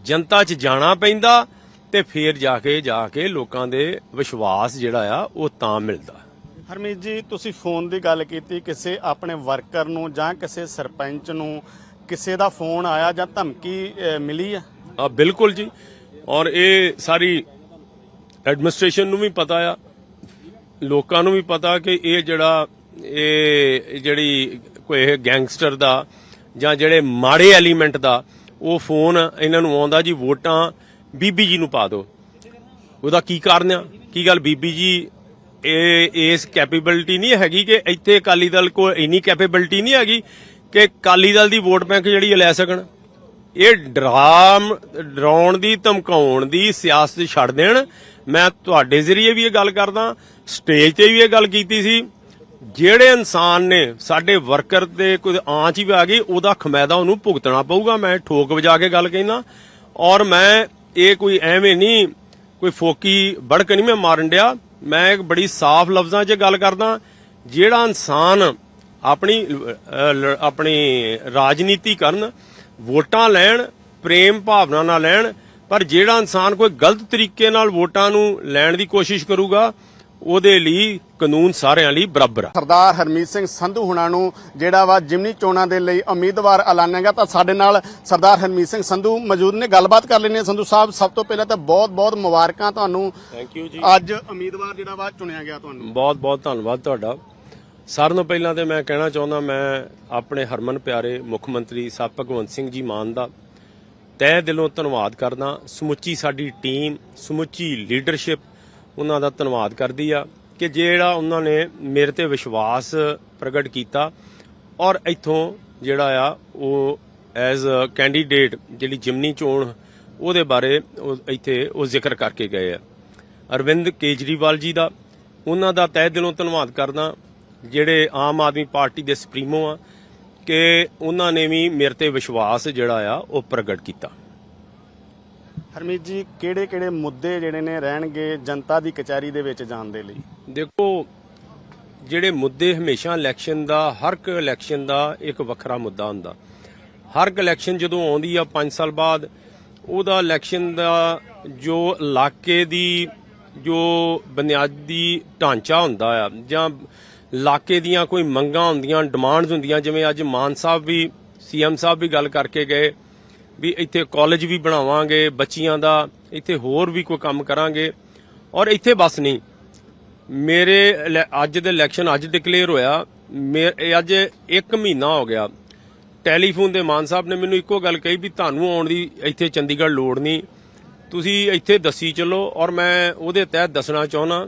ਜਨਤਾ 'ਚ ਜਾਣਾ ਪੈਂਦਾ ਤੇ ਫੇਰ ਜਾ ਕੇ ਜਾ ਕੇ ਲੋਕਾਂ ਦੇ ਵਿਸ਼ਵਾਸ ਜਿਹੜਾ ਆ ਉਹ ਤਾਂ ਮਿਲਦਾ। ਹਰਮੀਤ ਜੀ ਤੁਸੀਂ ਫੋਨ ਦੀ ਗੱਲ ਕੀਤੀ ਕਿਸੇ ਆਪਣੇ ਵਰਕਰ ਨੂੰ ਜਾਂ ਕਿਸੇ ਸਰਪੰਚ ਨੂੰ ਕਿਸੇ ਦਾ ਫੋਨ ਆਇਆ ਜਾਂ ਧਮਕੀ ਅਹ, ਮਿਲੀ ਆ? ਆ ਬਿਲਕੁਲ ਜੀ। ਔਰ ਇਹ ਸਾਰੀ ਐਡਮਿਨਿਸਟ੍ਰੇਸ਼ਨ ਨੂੰ ਵੀ ਪਤਾ ਆ। ਲੋਕਾਂ ਨੂੰ ਵੀ ਪਤਾ ਕਿ ਇਹ ਜਿਹੜਾ ਇਹ ਜਿਹੜੀ ਕੋਈ ਇਹ ਗੈਂਗਸਟਰ ਦਾ ਜਾਂ ਜਿਹੜੇ ਮਾੜੇ ਐਲੀਮੈਂਟ ਦਾ ਉਹ ਫੋਨ ਇਹਨਾਂ ਨੂੰ ਆਉਂਦਾ ਜੀ, ਵੋਟਾਂ ਬੀਬੀ ਜੀ ਨੂੰ ਪਾ ਦਿਓ। ਉਹਦਾ ਕੀ ਕਾਰਨ ਆ? ਕੀ ਗੱਲ? ਬੀਬੀ ਜੀ, ਇਹ ਇਸ ਕੈਪੇਬਿਲਿਟੀ ਨਹੀਂ ਹੈਗੀ ਕਿ ਇੱਥੇ ਅਕਾਲੀ ਦਲ ਕੋਲ ਇੰਨੀ ਕੈਪੇਬਿਲਿਟੀ ਨਹੀਂ ਹੈਗੀ ਕਿ ਅਕਾਲੀ ਦਲ ਦੀ ਵੋਟ ਬੈਂਕ ਜਿਹੜੀ ਇਹ ਲੈ ਸਕਣ। ਇਹ ਡਰਾਮ, ਡਰਾਉਣ ਦੀ, ਧਮਕਾਉਣ ਦੀ ਸਿਆਸਤ ਛੱਡ ਦੇਣ। ਮੈਂ ਤੁਹਾਡੇ ਜ਼ਰੀਏ ਵੀ ਇਹ ਗੱਲ ਕਰਦਾ। ਸਟੇਜ ਤੇ ਵੀ ਇਹ ਗੱਲ ਕੀਤੀ ਸੀ। ਜਿਹੜੇ ਇਨਸਾਨ ਨੇ ਸਾਡੇ ਵਰਕਰ ਤੇ ਕੋਈ ਆਂਚ ਹੀ ਆ ਗਈ, ਉਹਦਾ ਖਮੈਦਾ ਉਹਨੂੰ ਭੁਗਤਣਾ ਪਊਗਾ। ਮੈਂ ਠੋਕ ਵਜਾ ਕੇ ਗੱਲ ਕਹਿਣਾ ਔਰ ਮੈਂ ਇਹ ਕੋਈ ਐਵੇਂ ਨਹੀਂ, ਕੋਈ ਫੋਕੀ ਬੜਕ ਨਹੀਂ ਮੈਂ ਮਾਰਨ ਡਿਆ। ਮੈਂ ਇੱਕ ਬੜੀ ਸਾਫ਼ ਲਫ਼ਜ਼ਾਂ 'ਚ ਗੱਲ ਕਰਦਾ। ਜਿਹੜਾ ਇਨਸਾਨ ਆਪਣੀ ਆਪਣੀ ਰਾਜਨੀਤੀ ਕਰਨ, ਵੋਟਾਂ ਲੈਣ, ਪ੍ਰੇਮ ਭਾਵਨਾ ਨਾਲ ਲੈਣ, ਪਰ ਜਿਹੜਾ ਇਨਸਾਨ ਕੋਈ ਗਲਤ ਤਰੀਕੇ ਨਾਲ ਵੋਟਾਂ ਨੂੰ ਲੈਣ ਦੀ ਕੋਸ਼ਿਸ਼ ਕਰੂਗਾ, ਉਹਦੇ ਲਈ ਕਾਨੂੰਨ ਸਾਰਿਆਂ ਲਈ ਬਰਾਬਰ ਆ। ਸਰਦਾਰ ਹਰਮੀਤ ਸਿੰਘ ਸੰਧੂ ਹੁਣਾਂ ਨੂੰ ਜਿਹੜਾ ਵਾ ਜਿਮਨੀ ਚੋਣਾਂ ਦੇ ਲਈ ਉਮੀਦਵਾਰ ਐਲਾਨਿਆ ਤਾਂ ਸਾਡੇ ਨਾਲ ਸਰਦਾਰ ਹਰਮੀਤ ਸਿੰਘ ਸੰਧੂ ਮੌਜੂਦ ਨੇ। ਗੱਲਬਾਤ ਕਰ ਲੈਣੇ ਸੰਧੂ ਸਾਹਿਬ ਸਭ ਤੋਂ ਪਹਿਲਾਂ ਤਾਂ ਬਹੁਤ ਬਹੁਤ ਮੁਬਾਰਕਾਂ ਤੁਹਾਨੂੰ। ਥੈਂਕ ਯੂ ਜੀ। ਅੱਜ ਉਮੀਦਵਾਰ ਜਿਹੜਾ ਵਾ ਚੁਣਿਆ ਗਿਆ ਤੁਹਾਨੂੰ। ਬਹੁਤ ਬਹੁਤ ਧੰਨਵਾਦ ਤੁਹਾਡਾ। ਸਾਰਿਆਂ ਤੋਂ ਪਹਿਲਾਂ ਤੇ ਮੈਂ ਕਹਿਣਾ ਚਾਹੁੰਦਾ ਮੈਂ ਆਪਣੇ ਹਰਮਨ ਪਿਆਰੇ ਮੁੱਖ ਮੰਤਰੀ ਸਾਹਿਬ ਭਗਵੰਤ ਸਿੰਘ ਜੀ ਮਾਨ ਦਾ ਤਹਿ ਦਿਲੋਂ ਧੰਨਵਾਦ ਕਰਦਾ। ਸਮੁੱਚੀ ਸਾਡੀ ਟੀਮ ਸਮੁੱਚੀ ਲੀਡਰਸ਼ਿਪ ਉਹਨਾਂ ਦਾ ਧੰਨਵਾਦ ਕਰਦੀ ਆ। ਕਿ ਜਿਹੜਾ ਉਹਨਾਂ ਨੇ ਮੇਰੇ ਤੇ ਵਿਸ਼ਵਾਸ ਪ੍ਰਗਟ ਕੀਤਾ ਔਰ ਇੱਥੋਂ ਜਿਹੜਾ ਆ ਉਹ ਐਜ਼ ਅ ਕੈਂਡੀਡੇਟ ਜਿਹੜੀ ਜਿਮਨੀ ਚੋਣ ਉਹਦੇ ਬਾਰੇ ਉਹ ਇੱਥੇ ਉਹ ਜ਼ਿਕਰ ਕਰਕੇ ਗਏ ਆ। ਅਰਵਿੰਦ ਕੇਜਰੀਵਾਲ ਜੀ ਦਾ, ਉਹਨਾਂ ਦਾ ਤਹਿ ਦਿਲੋਂ ਧੰਨਵਾਦ ਕਰਦਾ ਜਿਹੜੇ ਆਮ ਆਦਮੀ ਪਾਰਟੀ ਦੇ ਸੁਪਰੀਮੋ ਆ ਕਿ ਉਹਨਾਂ ਨੇ ਵੀ ਮੇਰੇ ਤੇ ਵਿਸ਼ਵਾਸ ਜਿਹੜਾ ਆ ਉਹ ਪ੍ਰਗਟ ਕੀਤਾ। ਹਰਮੀਤ ਜੀ, ਕਿਹੜੇ ਕਿਹੜੇ ਮੁੱਦੇ ਜਿਹੜੇ ਨੇ ਰਹਿਣਗੇ ਜਨਤਾ ਦੀ ਕਚਹਿਰੀ ਦੇ ਵਿੱਚ ਜਾਣ ਦੇ ਲਈ? ਦੇਖੋ, ਜਿਹੜੇ ਮੁੱਦੇ ਹਮੇਸ਼ਾ ਇਲੈਕਸ਼ਨ ਦਾ, ਹਰ ਇੱਕ ਇਲੈਕਸ਼ਨ ਦਾ ਇੱਕ ਵੱਖਰਾ ਮੁੱਦਾ ਹੁੰਦਾ। ਹਰ ਇੱਕ ਇਲੈਕਸ਼ਨ ਜਦੋਂ ਆਉਂਦੀ ਆ 5 ਸਾਲ ਬਾਅਦ, ਉਹਦਾ ਇਲੈਕਸ਼ਨ ਦਾ ਜੋ ਇਲਾਕੇ ਦੀ ਜੋ ਬੁਨਿਆਦੀ ਢਾਂਚਾ ਹੁੰਦਾ ਆ, ਜਾਂ ਇਲਾਕੇ ਦੀਆਂ ਕੋਈ ਮੰਗਾਂ ਹੁੰਦੀਆਂ, ਡਿਮਾਂਡਸ ਹੁੰਦੀਆਂ, ਜਿਵੇਂ ਅੱਜ ਮਾਨ ਸਾਹਿਬ ਵੀ ਸੀਐਮ ਸਾਹਿਬ ਵੀ ਗੱਲ ਕਰਕੇ ਗਏ ਵੀ ਇੱਥੇ ਕਾਲਜ ਵੀ ਬਣਾਵਾਂਗੇ, ਬੱਚੀਆਂ ਦਾ, ਇੱਥੇ ਹੋਰ ਵੀ ਕੋਈ ਕੰਮ ਕਰਾਂਗੇ। ਔਰ ਇੱਥੇ ਬਸ ਨਹੀਂ। ਮੇਰੇ ਇਲੈ- ਅੱਜ ਦੇ ਇਲੈਕਸ਼ਨ ਅੱਜ ਡਿਕਲੇਅਰ ਹੋਇਆ। ਮੇ- ਇਹ ਅੱਜ 1 ਮਹੀਨਾ ਹੋ ਗਿਆ। ਟੈਲੀਫੋਨ ਦੇ ਮਾਨ ਸਾਹਿਬ ਨੇ ਮੈਨੂੰ ਇੱਕੋ ਗੱਲ ਕਹੀ ਵੀ ਤੁਹਾਨੂੰ ਆਉਣ ਦੀ ਇੱਥੇ ਚੰਡੀਗੜ੍ਹ ਲੋੜ ਨਹੀਂ। ਤੁਸੀਂ ਇੱਥੇ ਦੱਸੀ ਚੱਲੋ ਔਰ ਮੈਂ ਉਹਦੇ ਤਹਿਤ ਦੱਸਣਾ ਚਾਹੁੰਦਾ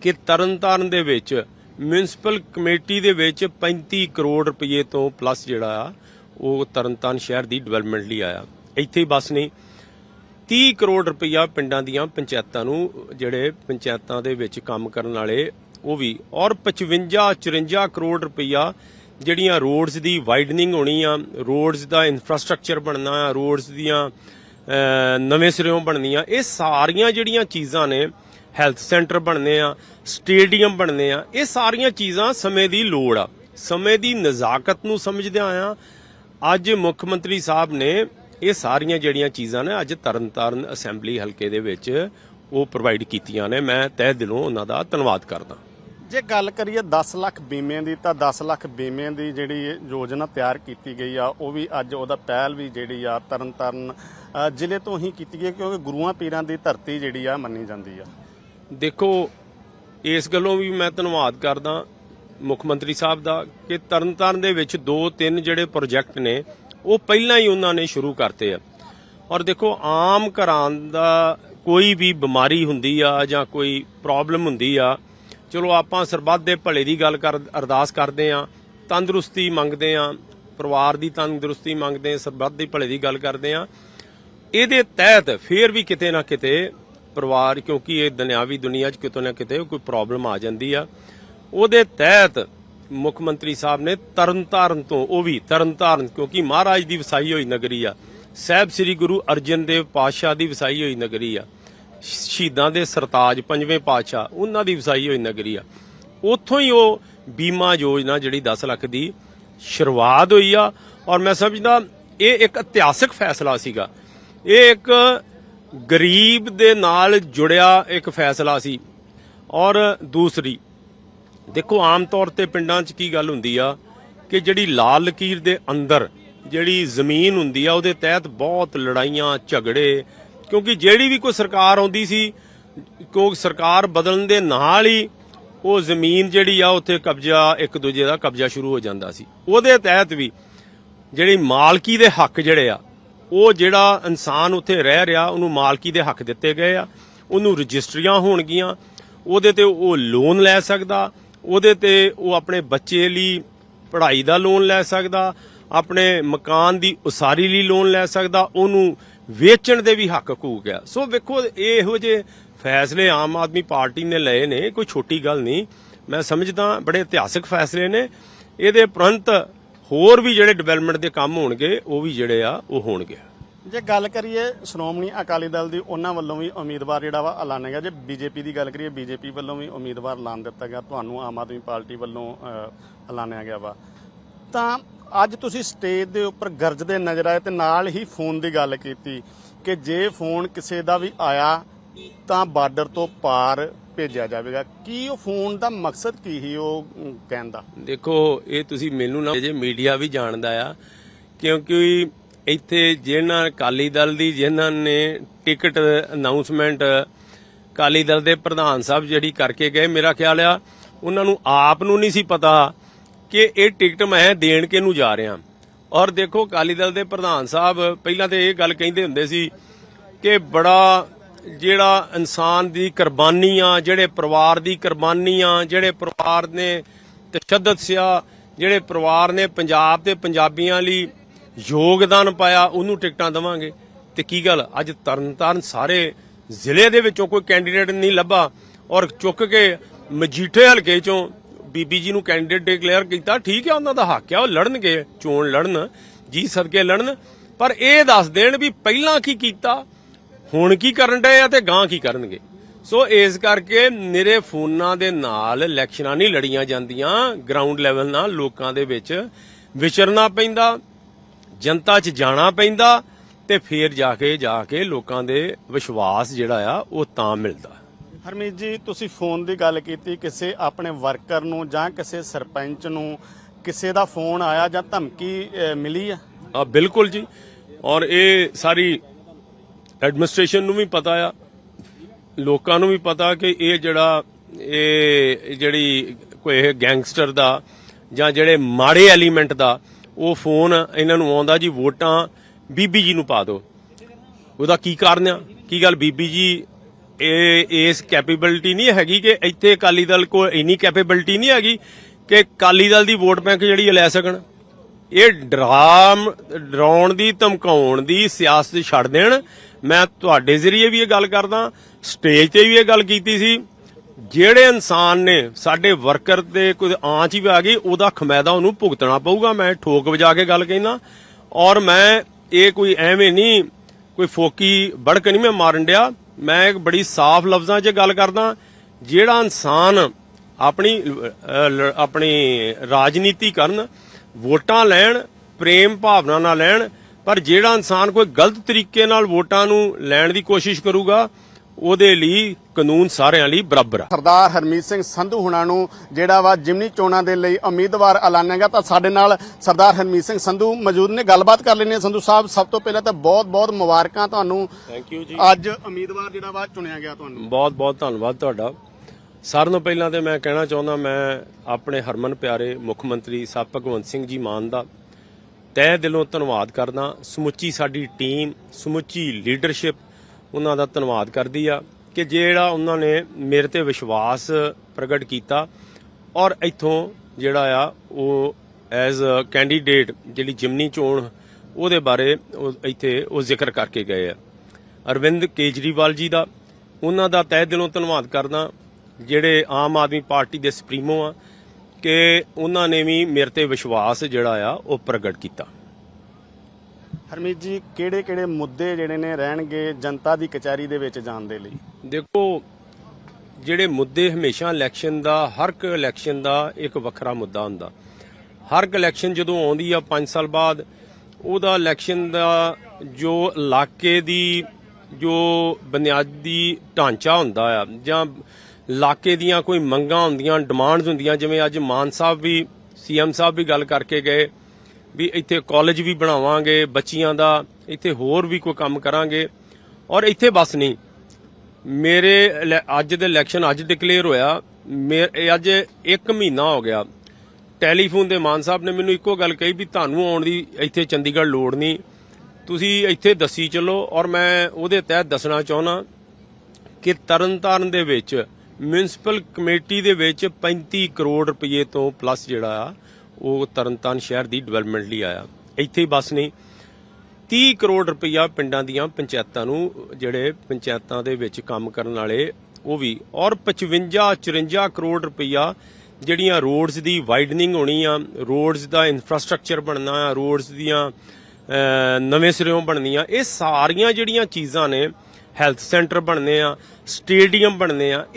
ਕਿ ਤਰਨਤਾਰਨ ਦੇ ਵਿੱਚ ਮਿਊਨਿਸਪਲ ਕਮੇਟੀ ਦੇ ਵਿੱਚ 35 ਕਰੋੜ ਰੁਪਏ ਤੋਂ ਪਲੱਸ ਜਿਹੜਾ ਆ ਉਹ ਤਰਨਤਾਰਨ ਸ਼ਹਿਰ ਦੀ ਡਿਵੈਲਪਮੈਂਟ ਲਈ ਆਇਆ। ਇੱਥੇ ਹੀ ਬਸ ਨਹੀਂ 30 ਕਰੋੜ ਰੁਪਇਆ ਪਿੰਡਾਂ ਦੀਆਂ ਪੰਚਾਇਤਾਂ ਨੂੰ, ਜਿਹੜੇ ਪੰਚਾਇਤਾਂ ਦੇ ਵਿੱਚ ਕੰਮ ਕਰਨ ਵਾਲੇ, ਉਹ ਵੀ। ਔਰ 55 54 ਕਰੋੜ ਰੁਪਇਆ ਜਿਹੜੀਆਂ ਰੋਡਸ ਦੀ ਵਾਈਡਨਿੰਗ ਹੋਣੀ ਆ ਰੋਡਸ ਦਾ ਇਨਫਰਾਸਟ੍ਰਕਚਰ ਬਣਨਾ ਆ ਰੋਡਸ ਦੀਆਂ ਨਵੇਂ ਸਿਰਿਓਂ ਬਣਨੀਆਂ, ਇਹ ਸਾਰੀਆਂ ਜਿਹੜੀਆਂ ਚੀਜ਼ਾਂ ਨੇ ਹੈਲਥ ਸੈਂਟਰ ਬਣਨੇ ਆ ਸਟੇਡੀਅਮ ਬਣਨੇ ਆ, ਇਹ ਸਾਰੀਆਂ ਚੀਜ਼ਾਂ ਸਮੇਂ ਦੀ ਲੋੜ ਆ। ਸਮੇਂ ਦੀ ਨਜ਼ਾਕਤ ਨੂੰ ਸਮਝਦਿਆਂ ਆ ਅੱਜ ਮੁੱਖ ਮੰਤਰੀ ਸਾਹਿਬ ਨੇ ਇਹ ਸਾਰੀਆਂ ਜਿਹੜੀਆਂ ਚੀਜ਼ਾਂ ਨੇ ਅੱਜ ਤਰਨਤਾਰਨ ਅਸੈਂਬਲੀ ਹਲਕੇ ਦੇ ਵਿੱਚ ਉਹ ਪ੍ਰੋਵਾਈਡ ਕੀਤੀਆਂ ਨੇ। ਮੈਂ ਤਹਿ ਦਿਲੋਂ ਉਹਨਾਂ ਦਾ ਧੰਨਵਾਦ ਕਰਦਾ। ਜੇ ਗੱਲ ਕਰੀਏ 10 ਲੱਖ ਬੀਮੇ ਦੀ ਤਾਂ 10 ਲੱਖ ਬੀਮੇ ਦੀ ਜਿਹੜੀ ਯੋਜਨਾ ਤਿਆਰ ਕੀਤੀ ਗਈ ਆ ਉਹ ਵੀ ਅੱਜ ਉਹਦਾ ਪਹਿਲ ਵੀ ਜਿਹੜੀ ਆ ਤਰਨਤਾਰਨ ਜ਼ਿਲ੍ਹੇ ਤੋਂ ਹੀ ਕੀਤੀ ਗਈ ਕਿਉਂਕਿ ਗੁਰੂਆਂ ਪੀਰਾਂ ਦੀ ਧਰਤੀ ਜਿਹੜੀ ਆ ਮੰਨੀ ਜਾਂਦੀ ਆ। ਦੇਖੋ ਇਸ ਗੱਲੋਂ ਵੀ ਮੈਂ ਧੰਨਵਾਦ ਕਰਦਾ। ਮੁੱਖ ਮੰਤਰੀ ਸਾਹਿਬ ਦਾ ਕਿ ਤਰਨਤਾਰਨ ਦੇ ਵਿੱਚ ਦੋ ਤਿੰਨ ਜਿਹੜੇ ਪ੍ਰੋਜੈਕਟ ਨੇ, ਉਹ ਪਹਿਲਾਂ ਹੀ ਉਹਨਾਂ ਨੇ ਸ਼ੁਰੂ ਕਰਤੇ ਆ। ਔਰ ਦੇਖੋ, ਆਮ ਘਰਾਂ ਦਾ ਕੋਈ ਵੀ ਬਿਮਾਰੀ ਹੁੰਦੀ ਆ ਜਾਂ ਕੋਈ ਪ੍ਰੋਬਲਮ ਹੁੰਦੀ ਆ, ਚਲੋ ਆਪਾਂ ਸਰਬੱਤ ਦੇ ਭਲੇ ਦੀ ਗੱਲ ਕਰ, ਅਰਦਾਸ ਕਰਦੇ ਆ, ਤੰਦਰੁਸਤੀ ਮੰਗਦੇ ਆ, ਪਰਿਵਾਰ ਦੀ ਤੰਦਰੁਸਤੀ ਮੰਗਦੇ ਆ, ਸਰਬੱਤ ਦੇ ਭਲੇ ਦੀ ਗੱਲ ਕਰਦੇ ਆ। ਇਹਦੇ ਤਹਿਤ ਫੇਰ ਵੀ ਕਿਤੇ ਨਾ ਕਿਤੇ ਪਰਿਵਾਰ, ਕਿਉਂਕਿ ਇਹ ਦੁਨਿਆਵੀ ਦੁਨੀਆ 'ਚ ਕਿਤੇ ਨਾ ਕਿਤੇ ਕੋਈ ਪ੍ਰੋਬਲਮ ਆ ਜਾਂਦੀ ਆ। ਉਹਦੇ ਤਹਿਤ ਮੁੱਖ ਮੰਤਰੀ ਸਾਹਿਬ ਨੇ ਤਰਨਤਾਰਨ ਤੋਂ, ਉਹ ਵੀ ਤਰਨਤਾਰਨ, ਕਿਉਂਕਿ ਮਹਾਰਾਜ ਦੀ ਵਸਾਈ ਹੋਈ ਨਗਰੀ ਆ। ਸਾਹਿਬ ਸ੍ਰੀ ਗੁਰੂ ਅਰਜਨ ਦੇਵ ਪਾਤਸ਼ਾਹ ਦੀ ਵਸਾਈ ਹੋਈ ਨਗਰੀ ਆ। ਸ਼ਹੀਦਾਂ ਦੇ ਸਰਤਾਜ ਪੰਜਵੇਂ ਪਾਤਸ਼ਾਹ, ਉਹਨਾਂ ਦੀ ਵਸਾਈ ਹੋਈ ਨਗਰੀ ਆ। ਉੱਥੋਂ ਹੀ ਉਹ ਬੀਮਾ ਯੋਜਨਾ ਜਿਹੜੀ 10 ਲੱਖ ਦੀ ਸ਼ੁਰੂਆਤ ਹੋਈ ਆ। ਔਰ ਮੈਂ ਸਮਝਦਾ, ਇਹ ਇੱਕ ਇਤਿਹਾਸਕ ਫੈਸਲਾ ਸੀਗਾ। ਇਹ ਇੱਕ ਗਰੀਬ ਦੇ ਨਾਲ ਜੁੜਿਆ ਇੱਕ ਫੈਸਲਾ ਸੀ। ਔਰ ਦੂਸਰੀ ਦੇਖੋ, ਆਮ ਤੌਰ ਤੇ ਪਿੰਡਾਂ 'ਚ ਕੀ ਗੱਲ ਹੁੰਦੀ ਆ ਕਿ ਜਿਹੜੀ ਲਾਲ ਲਕੀਰ ਦੇ ਅੰਦਰ ਜਿਹੜੀ ਜ਼ਮੀਨ ਹੁੰਦੀ ਆ, ਉਹਦੇ ਤਹਿਤ ਬਹੁਤ ਲੜਾਈਆਂ, ਝਗੜੇ, ਕਿਉਂਕਿ ਜਿਹੜੀ ਵੀ ਕੋਈ ਸਰਕਾਰ ਆਉਂਦੀ ਸੀ ਕਿਉਂਕਿ ਸਰਕਾਰ ਬਦਲਣ ਦੇ ਨਾਲ ਹੀ ਉਹ ਜ਼ਮੀਨ ਜਿਹੜੀ ਆ, ਉੱਥੇ ਕਬਜ਼ਾ ਇੱਕ ਦੂਜੇ ਦਾ ਕਬਜ਼ਾ ਸ਼ੁਰੂ ਹੋ ਜਾਂਦਾ ਸੀ। ਉਹਦੇ ਤਹਿਤ ਵੀ ਜਿਹੜੀ ਮਾਲਕੀ ਦੇ ਹੱਕ ਜਿਹੜੇ ਆ, ਉਹ ਜਿਹੜਾ ਇਨਸਾਨ ਉੱਥੇ ਰਹਿ ਰਿਹਾ, ਉਹਨੂੰ ਮਾਲਕੀ ਦੇ ਹੱਕ ਦਿੱਤੇ ਗਏ ਆ, ਉਹਨੂੰ ਰਜਿਸਟਰੀਆਂ ਹੋਣਗੀਆਂ, ਉਹਦੇ ਤੇ ਉਹ ਲੋਨ ਲੈ ਸਕਦਾ ਉਹਦੇ ਤੇ ਉਹ ਆਪਣੇ ਬੱਚੇ ਲਈ ਪੜ੍ਹਾਈ ਦਾ ਲੋਨ ਲੈ ਸਕਦਾ, ਆਪਣੇ ਮਕਾਨ ਦੀ ਉਸਾਰੀ ਲਈ ਲੋਨ ਲੈ ਸਕਦਾ, ਉਹਨੂੰ ਵੇਚਣ ਦੇ ਵੀ ਹੱਕ ਹਕੂਕ ਆ ਸੋ ਵੇਖੋ, ਇਹ ਇਹੋ ਜਿਹੇ ਫੈਸਲੇ ਆਮ ਆਦਮੀ ਪਾਰਟੀ ਨੇ ਲਏ ਨੇ, ਕੋਈ ਛੋਟੀ ਗੱਲ ਨਹੀਂ। ਮੈਂ ਸਮਝਦਾ, ਬੜੇ ਇਤਿਹਾਸਕ ਫੈਸਲੇ ਨੇ। ਇਹਦੇ ਪ੍ਰੰਤ ਹੋਰ ਵੀ ਜਿਹੜੇ ਡਿਵੈਲਪਮੈਂਟ ਦੇ ਕੰਮ ਹੋਣਗੇ, ਉਹ ਵੀ ਜਿਹੜੇ ਆ, ਉਹ ਹੋਣਗੇ। ਜੇ ਗੱਲ ਕਰੀਏ ਸ਼੍ਰੋਮਣੀ ਅਕਾਲੀ ਦਲ ਦੀ ਉਹਨਾਂ ਵੱਲੋਂ ਵੀ ਉਮੀਦਵਾਰ ਜਿਹੜਾ ਵਾ ਐਲਾਨਿਆ ਗਿਆ। ਜੇ ਬੀਜੇਪੀ ਦੀ ਗੱਲ ਕਰੀਏ ਬੀਜੇਪੀ ਵੱਲੋਂ ਵੀ ਉਮੀਦਵਾਰ ਐਲਾਨ ਦਿੱਤਾ ਗਿਆ। ਤੁਹਾਨੂੰ ਆਮ ਆਦਮੀ ਪਾਰਟੀ ਵੱਲੋਂ ਐਲਾਨਿਆ ਗਿਆ ਵਾ। ਤਾਂ ਅੱਜ ਤੁਸੀਂ ਸਟੇਜ ਦੇ ਉੱਪਰ ਗਰਜਦੇ ਨਜ਼ਰ ਆਏ ਤੇ ਨਾਲ ਹੀ ਫੋਨ ਦੀ ਗੱਲ ਕੀਤੀ ਕਿ ਜੇ ਫੋਨ ਕਿਸੇ ਦਾ ਵੀ ਆਇਆ ਤਾਂ ਬਾਰਡਰ ਤੋਂ ਪਾਰ ਭੇਜਿਆ ਜਾਵੇਗਾ। ਕੀ ਉਹ ਫੋਨ ਦਾ ਮਕਸਦ ਕੀ ਸੀ ਉਹ ਅਮ, ਕਹਿਣ ਦਾ? ਦੇਖੋ ਇਹ ਤੁਸੀਂ ਮੈਨੂੰ ਨਾ ਜੇ ਮੀਡੀਆ ਵੀ ਜਾਣਦਾ ਆ ਕਿਉਂਕਿ ਇੱਥੇ ਜਿਹਨਾਂ ਅਕਾਲੀ ਦਲ ਦੀ ਜਿਹਨਾਂ ਨੇ ਟਿਕਟ ਅਨਾਉਂਸਮੈਂਟ ਅਕਾਲੀ ਦਲ ਦੇ ਪ੍ਰਧਾਨ ਸਾਹਿਬ ਜਿਹੜੀ ਕਰਕੇ ਗਏ, ਮੇਰਾ ਖਿਆਲ ਆ, ਉਹਨਾਂ ਨੂੰ ਆਪ ਨੂੰ ਨਹੀਂ ਸੀ ਪਤਾ ਕਿ ਇਹ ਟਿਕਟ ਮੈਂ ਦੇਣ ਕੇ ਨੂੰ ਜਾ ਰਿਹਾ। ਔਰ ਦੇਖੋ, ਅਕਾਲੀ ਦਲ ਦੇ ਪ੍ਰਧਾਨ ਸਾਹਿਬ ਪਹਿਲਾਂ ਤੇ ਇਹ ਗੱਲ ਕਹਿੰਦੇ ਹੁੰਦੇ ਸੀ ਕਿ ਬੜਾ ਜਿਹੜਾ ਇਨਸਾਨ ਦੀ ਕੁਰਬਾਨੀਆਂ ਜਿਹੜੇ ਪਰਿਵਾਰ ਦੀ ਕੁਰਬਾਨੀਆਂ ਜਿਹੜੇ ਪਰਿਵਾਰ ਨੇ ਤਸ਼ੱਦਦ ਸਿਆ, ਜਿਹੜੇ ਪਰਿਵਾਰ ਨੇ ਪੰਜਾਬ ਤੇ ਪੰਜਾਬੀਆਂ ਲਈ ਯੋਗਦਾਨ ਪਾਇਆ, ਉਹਨੂੰ ਟਿਕਟਾਂ ਦੇਵਾਂਗੇ। ਤੇ ਕੀ ਗੱਲ, ਅੱਜ ਤਰਨਤਾਰਨ ਸਾਰੇ ਜ਼ਿਲ੍ਹੇ ਦੇ ਵਿੱਚੋਂ ਕੋਈ ਕੈਂਡੀਡੇਟ ਨਹੀਂ ਲੱਭਾ ਔਰ ਚੁੱਕ ਕੇ ਮਜੀਠੇ ਹਲਕੇ ਚੋਂ ਬੀਬੀ ਜੀ ਨੂੰ ਕੈਂਡੀਡੇਟ ਡਿਕਲੇਅਰ ਕੀਤਾ, ਠੀਕ ਹੈ, ਉਹਨਾਂ ਦਾ ਹੱਕ ਹੈ, ਉਹ ਲੜਨਗੇ, ਚੋਣ ਲੜਨ, ਜੀ ਸਦਕੇ ਲੜਨ। ਪਰ ਇਹ ਦੱਸ ਦੇਣ ਵੀ ਪਹਿਲਾਂ ਕੀ ਕੀਤਾ, ਹੁਣ ਕੀ ਕਰਨ ਡਏ ਆ ਤੇ ਗਾਂ ਕੀ ਕਰਨਗੇ। ਸੋ ਇਸ ਕਰਕੇ ਮੇਰੇ ਫੋਨਾਂ ਦੇ ਨਾਲ ਇਲੈਕਸ਼ਨਾਂ ਨਹੀਂ ਲੜੀਆਂ ਜਾਂਦੀਆਂ ਗਰਾਊਂਡ ਲੈਵਲ ਨਾਲ ਲੋਕਾਂ ਦੇ ਵਿੱਚ ਵਿਚਰਨਾ ਪੈਂਦਾ। ਜਨਤਾ 'ਚ ਜਾਣਾ ਪੈਂਦਾ ਤੇ ਫੇਰ ਜਾ ਕੇ ਜਾ ਕੇ ਲੋਕਾਂ ਦੇ ਵਿਸ਼ਵਾਸ ਜਿਹੜਾ ਆ ਉਹ ਤਾਂ ਮਿਲਦਾ। ਹਰਮੀਤ ਜੀ ਤੁਸੀਂ ਫੋਨ ਦੀ ਗੱਲ ਕੀਤੀ ਕਿਸੇ ਆਪਣੇ ਵਰਕਰ ਨੂੰ ਜਾਂ ਕਿਸੇ ਸਰਪੰਚ ਨੂੰ ਕਿਸੇ ਦਾ ਫੋਨ ਆਇਆ ਜਾਂ ਧਮਕੀ ਮਿਲੀ ਆ? ਆ ਬਿਲਕੁਲ ਜੀ। ਔਰ ਇਹ ਸਾਰੀ ਐਡਮਿਨਿਸਟ੍ਰੇਸ਼ਨ ਨੂੰ ਵੀ ਪਤਾ ਆ। ਲੋਕਾਂ ਨੂੰ ਵੀ ਪਤਾ ਕਿ ਇਹ ਜਿਹੜਾ ਇਹ ਜਿਹੜੀ ਕੋਈ ਗੈਂਗਸਟਰ ਦਾ ਜਾਂ ਜਿਹੜੇ ਮਾੜੇ ਐਲੀਮੈਂਟ ਦਾ ਉਹ ਫੋਨ ਇਹਨਾਂ ਨੂੰ ਆਉਂਦਾ ਜੀ, ਵੋਟਾਂ ਬੀਬੀ ਜੀ ਨੂੰ ਪਾ ਦਿਓ। ਉਹਦਾ ਕੀ ਕਾਰਨ ਆ? ਕੀ ਗੱਲ ਬੀਬੀ ਜੀ, ਇਹ, ਇਸ ਕੈਪੇਬਿਲਿਟੀ ਨਹੀਂ ਹੈਗੀ ਕਿ ਇੱਥੇ ਅਕਾਲੀ ਦਲ ਕੋਲ ਇੰਨੀ ਕੈਪੇਬਿਲਿਟੀ ਨਹੀਂ ਹੈਗੀ ਕਿ ਅਕਾਲੀ ਦਲ ਦੀ ਵੋਟ ਬੈਂਕ ਜਿਹੜੀ ਇਹ ਲੈ ਸਕਣ? ਇਹ ਡਰਾਮ, ਡਰਾਉਣ ਦੀ, ਧਮਕਾਉਣ ਦੀ ਸਿਆਸਤ ਛੱਡ ਦੇਣ। ਮੈਂ ਤੁਹਾਡੇ ਜ਼ਰੀਏ ਵੀ ਇਹ ਗੱਲ ਕਰਦਾ। ਸਟੇਜ ਤੇ ਵੀ ਇਹ ਗੱਲ ਕੀਤੀ ਸੀ। ਜਿਹੜੇ ਇਨਸਾਨ ਨੇ ਸਾਡੇ ਵਰਕਰ ਤੇ ਕੋਈ ਆਂਚ ਵੀ ਆ ਗਈ, ਉਹਦਾ ਖਮੈਦਾ ਉਹਨੂੰ ਭੁਗਤਣਾ ਪਊਗਾ। ਮੈਂ ਠੋਕ ਵਜਾ ਕੇ ਗੱਲ ਕਹਿਣਾ ਔਰ ਮੈਂ ਇਹ ਕੋਈ ਐਵੇਂ ਨਹੀਂ, ਕੋਈ ਫੋਕੀ ਬੜਕ ਨਹੀਂ ਮੈਂ ਮਾਰਨ ਡਿਆ। ਮੈਂ ਇੱਕ ਬੜੀ ਸਾਫ਼ ਲਫ਼ਜ਼ਾਂ 'ਚ ਗੱਲ ਕਰਦਾ। ਜਿਹੜਾ ਇਨਸਾਨ ਆਪਣੀ ਆਪਣੀ ਰਾਜਨੀਤੀ ਕਰਨ, ਵੋਟਾਂ ਲੈਣ, ਪ੍ਰੇਮ ਭਾਵਨਾ ਨਾਲ ਲੈਣ, ਪਰ ਜਿਹੜਾ ਇਨਸਾਨ ਕੋਈ ਗਲਤ ਤਰੀਕੇ ਨਾਲ ਵੋਟਾਂ ਨੂੰ ਲੈਣ ਦੀ ਕੋਸ਼ਿਸ਼ ਕਰੂਗਾ ਉਹਦੇ ਲਈ ਕਾਨੂੰਨ ਸਾਰਿਆਂ ਲਈ ਬਰਾਬਰ ਆ। ਸਰਦਾਰ ਹਰਮੀਤ ਸਿੰਘ ਸੰਧੂ ਹੁਣਾਂ ਨੂੰ ਜਿਹੜਾ ਵਾ ਜਿਮਨੀ ਚੋਣਾਂ ਦੇ ਲਈ ਉਮੀਦਵਾਰ ਐਲਾਨਿਆਗਾ ਤਾਂ ਸਾਡੇ ਨਾਲ ਸਰਦਾਰ ਹਰਮੀਤ ਸਿੰਘ ਸੰਧੂ ਮੌਜੂਦ ਨੇ। ਗੱਲਬਾਤ ਕਰ ਲੈਣੇ ਸੰਧੂ ਸਾਹਿਬ ਸਭ ਤੋਂ ਪਹਿਲਾਂ ਤਾਂ ਬਹੁਤ ਬਹੁਤ ਮੁਬਾਰਕਾਂ ਤੁਹਾਨੂੰ। ਥੈਂਕ ਯੂ ਜੀ। ਅੱਜ ਉਮੀਦਵਾਰ ਜਿਹੜਾ ਵਾ ਚੁਣਿਆ ਗਿਆ ਤੁਹਾਨੂੰ। ਬਹੁਤ ਬਹੁਤ ਧੰਨਵਾਦ ਤੁਹਾਡਾ। ਸਾਰਿਆਂ ਤੋਂ ਪਹਿਲਾਂ ਤੇ ਮੈਂ ਕਹਿਣਾ ਚਾਹੁੰਦਾ ਮੈਂ ਆਪਣੇ ਹਰਮਨ ਪਿਆਰੇ ਮੁੱਖ ਮੰਤਰੀ ਸਾਹਿਬ ਭਗਵੰਤ ਸਿੰਘ ਜੀ ਮਾਨ ਦਾ ਤਹਿ ਦਿਲੋਂ ਧੰਨਵਾਦ ਕਰਦਾ। ਸਮੁੱਚੀ ਸਾਡੀ ਟੀਮ ਸਮੁੱਚੀ ਲੀਡਰਸ਼ਿਪ ਉਹਨਾਂ ਦਾ ਧੰਨਵਾਦ ਕਰਦੀ ਆ ਕਿ ਜਿਹੜਾ ਉਹਨਾਂ ਨੇ ਮੇਰੇ ਤੇ ਵਿਸ਼ਵਾਸ ਪ੍ਰਗਟ ਕੀਤਾ ਔਰ ਇੱਥੋਂ ਜਿਹੜਾ ਆ ਉਹ ਐਜ਼ ਅ ਕੈਂਡੀਡੇਟ ਜਿਹੜੀ ਜਿਮਨੀ ਚੋਣ ਉਹਦੇ ਬਾਰੇ ਉਹ ਇੱਥੇ ਉਹ ਜ਼ਿਕਰ ਕਰਕੇ ਗਏ ਆ। ਅਰਵਿੰਦ ਕੇਜਰੀਵਾਲ ਜੀ ਦਾ, ਉਹਨਾਂ ਦਾ ਤਹਿ ਦਿਲੋਂ ਧੰਨਵਾਦ ਕਰਦਾ ਜਿਹੜੇ ਆਮ ਆਦਮੀ ਪਾਰਟੀ ਦੇ ਸੁਪਰੀਮੋ ਆ ਕਿ ਉਹਨਾਂ ਨੇ ਵੀ ਮੇਰੇ ਤੇ ਵਿਸ਼ਵਾਸ ਜਿਹੜਾ ਆ ਉਹ ਪ੍ਰਗਟ ਕੀਤਾ। ਹਰਮੀਤ ਜੀ, ਕਿਹੜੇ ਕਿਹੜੇ ਮੁੱਦੇ ਜਿਹੜੇ ਨੇ ਰਹਿਣਗੇ ਜਨਤਾ ਦੀ ਕਚਹਿਰੀ ਦੇ ਵਿੱਚ ਜਾਣ ਦੇ ਲਈ? ਦੇਖੋ, ਜਿਹੜੇ ਮੁੱਦੇ ਹਮੇਸ਼ਾ ਇਲੈਕਸ਼ਨ ਦਾ, ਹਰ ਇੱਕ ਇਲੈਕਸ਼ਨ ਦਾ ਇੱਕ ਵੱਖਰਾ ਮੁੱਦਾ ਹੁੰਦਾ। ਹਰ ਇੱਕ ਇਲੈਕਸ਼ਨ ਜਦੋਂ ਆਉਂਦੀ ਆ 5 ਸਾਲ ਬਾਅਦ, ਉਹਦਾ ਇਲੈਕਸ਼ਨ ਦਾ ਜੋ ਇਲਾਕੇ ਦੀ ਜੋ ਬੁਨਿਆਦੀ ਢਾਂਚਾ ਹੁੰਦਾ ਆ, ਜਾਂ ਇਲਾਕੇ ਦੀਆਂ ਕੋਈ ਮੰਗਾਂ ਹੁੰਦੀਆਂ, ਡਿਮਾਂਡਸ ਹੁੰਦੀਆਂ, ਜਿਵੇਂ ਅੱਜ ਮਾਨ ਸਾਹਿਬ ਵੀ ਸੀਐਮ ਸਾਹਿਬ ਵੀ ਗੱਲ ਕਰਕੇ ਗਏ ਵੀ ਇੱਥੇ ਕਾਲਜ ਵੀ ਬਣਾਵਾਂਗੇ, ਬੱਚੀਆਂ ਦਾ, ਇੱਥੇ ਹੋਰ ਵੀ ਕੋਈ ਕੰਮ ਕਰਾਂਗੇ। ਔਰ ਇੱਥੇ ਬਸ ਨਹੀਂ। ਮੇਰੇ ਇਲੈ- ਅੱਜ ਦੇ ਇਲੈਕਸ਼ਨ ਅੱਜ ਡਿਕਲੇਅਰ ਹੋਇਆ। ਮੇ- ਇਹ ਅੱਜ 1 ਮਹੀਨਾ ਹੋ ਗਿਆ। ਟੈਲੀਫੋਨ ਦੇ ਮਾਨ ਸਾਹਿਬ ਨੇ ਮੈਨੂੰ ਇੱਕੋ ਗੱਲ ਕਹੀ ਵੀ ਤੁਹਾਨੂੰ ਆਉਣ ਦੀ ਇੱਥੇ ਚੰਡੀਗੜ੍ਹ ਲੋੜ ਨਹੀਂ। ਤੁਸੀਂ ਇੱਥੇ ਦੱਸੀ ਚੱਲੋ ਔਰ ਮੈਂ ਉਹਦੇ ਤਹਿਤ ਦੱਸਣਾ ਚਾਹੁੰਦਾ ਕਿ ਤਰਨਤਾਰਨ ਦੇ ਵਿੱਚ ਮਿਊਨਿਸਪਲ ਕਮੇਟੀ ਦੇ ਵਿੱਚ 35 ਕਰੋੜ ਰੁਪਏ ਤੋਂ ਪਲੱਸ ਜਿਹੜਾ ਆ ਉਹ ਤਰਨਤਾਰਨ ਸ਼ਹਿਰ ਦੀ ਡਿਵੈਲਪਮੈਂਟ ਲਈ ਆਇਆ। ਇੱਥੇ ਹੀ ਬਸ ਨਹੀਂ 30 ਕਰੋੜ ਰੁਪਇਆ ਪਿੰਡਾਂ ਦੀਆਂ ਪੰਚਾਇਤਾਂ ਨੂੰ, ਜਿਹੜੇ ਪੰਚਾਇਤਾਂ ਦੇ ਵਿੱਚ ਕੰਮ ਕਰਨ ਵਾਲੇ, ਉਹ ਵੀ। ਔਰ 55 54 ਕਰੋੜ ਰੁਪਇਆ ਜਿਹੜੀਆਂ ਰੋਡਸ ਦੀ ਵਾਈਡਨਿੰਗ ਹੋਣੀ ਆ ਰੋਡਸ ਦਾ ਇਨਫਰਾਸਟ੍ਰਕਚਰ ਬਣਨਾ ਆ ਰੋਡਸ ਦੀਆਂ ਨਵੇਂ ਸਿਰਿਓਂ ਬਣਨੀਆਂ, ਇਹ ਸਾਰੀਆਂ ਜਿਹੜੀਆਂ ਚੀਜ਼ਾਂ ਨੇ ਹੈਲਥ ਸੈਂਟਰ ਬਣਨੇ ਆ ਸਟੇਡੀਅਮ ਬਣਨੇ ਆ, ਇਹ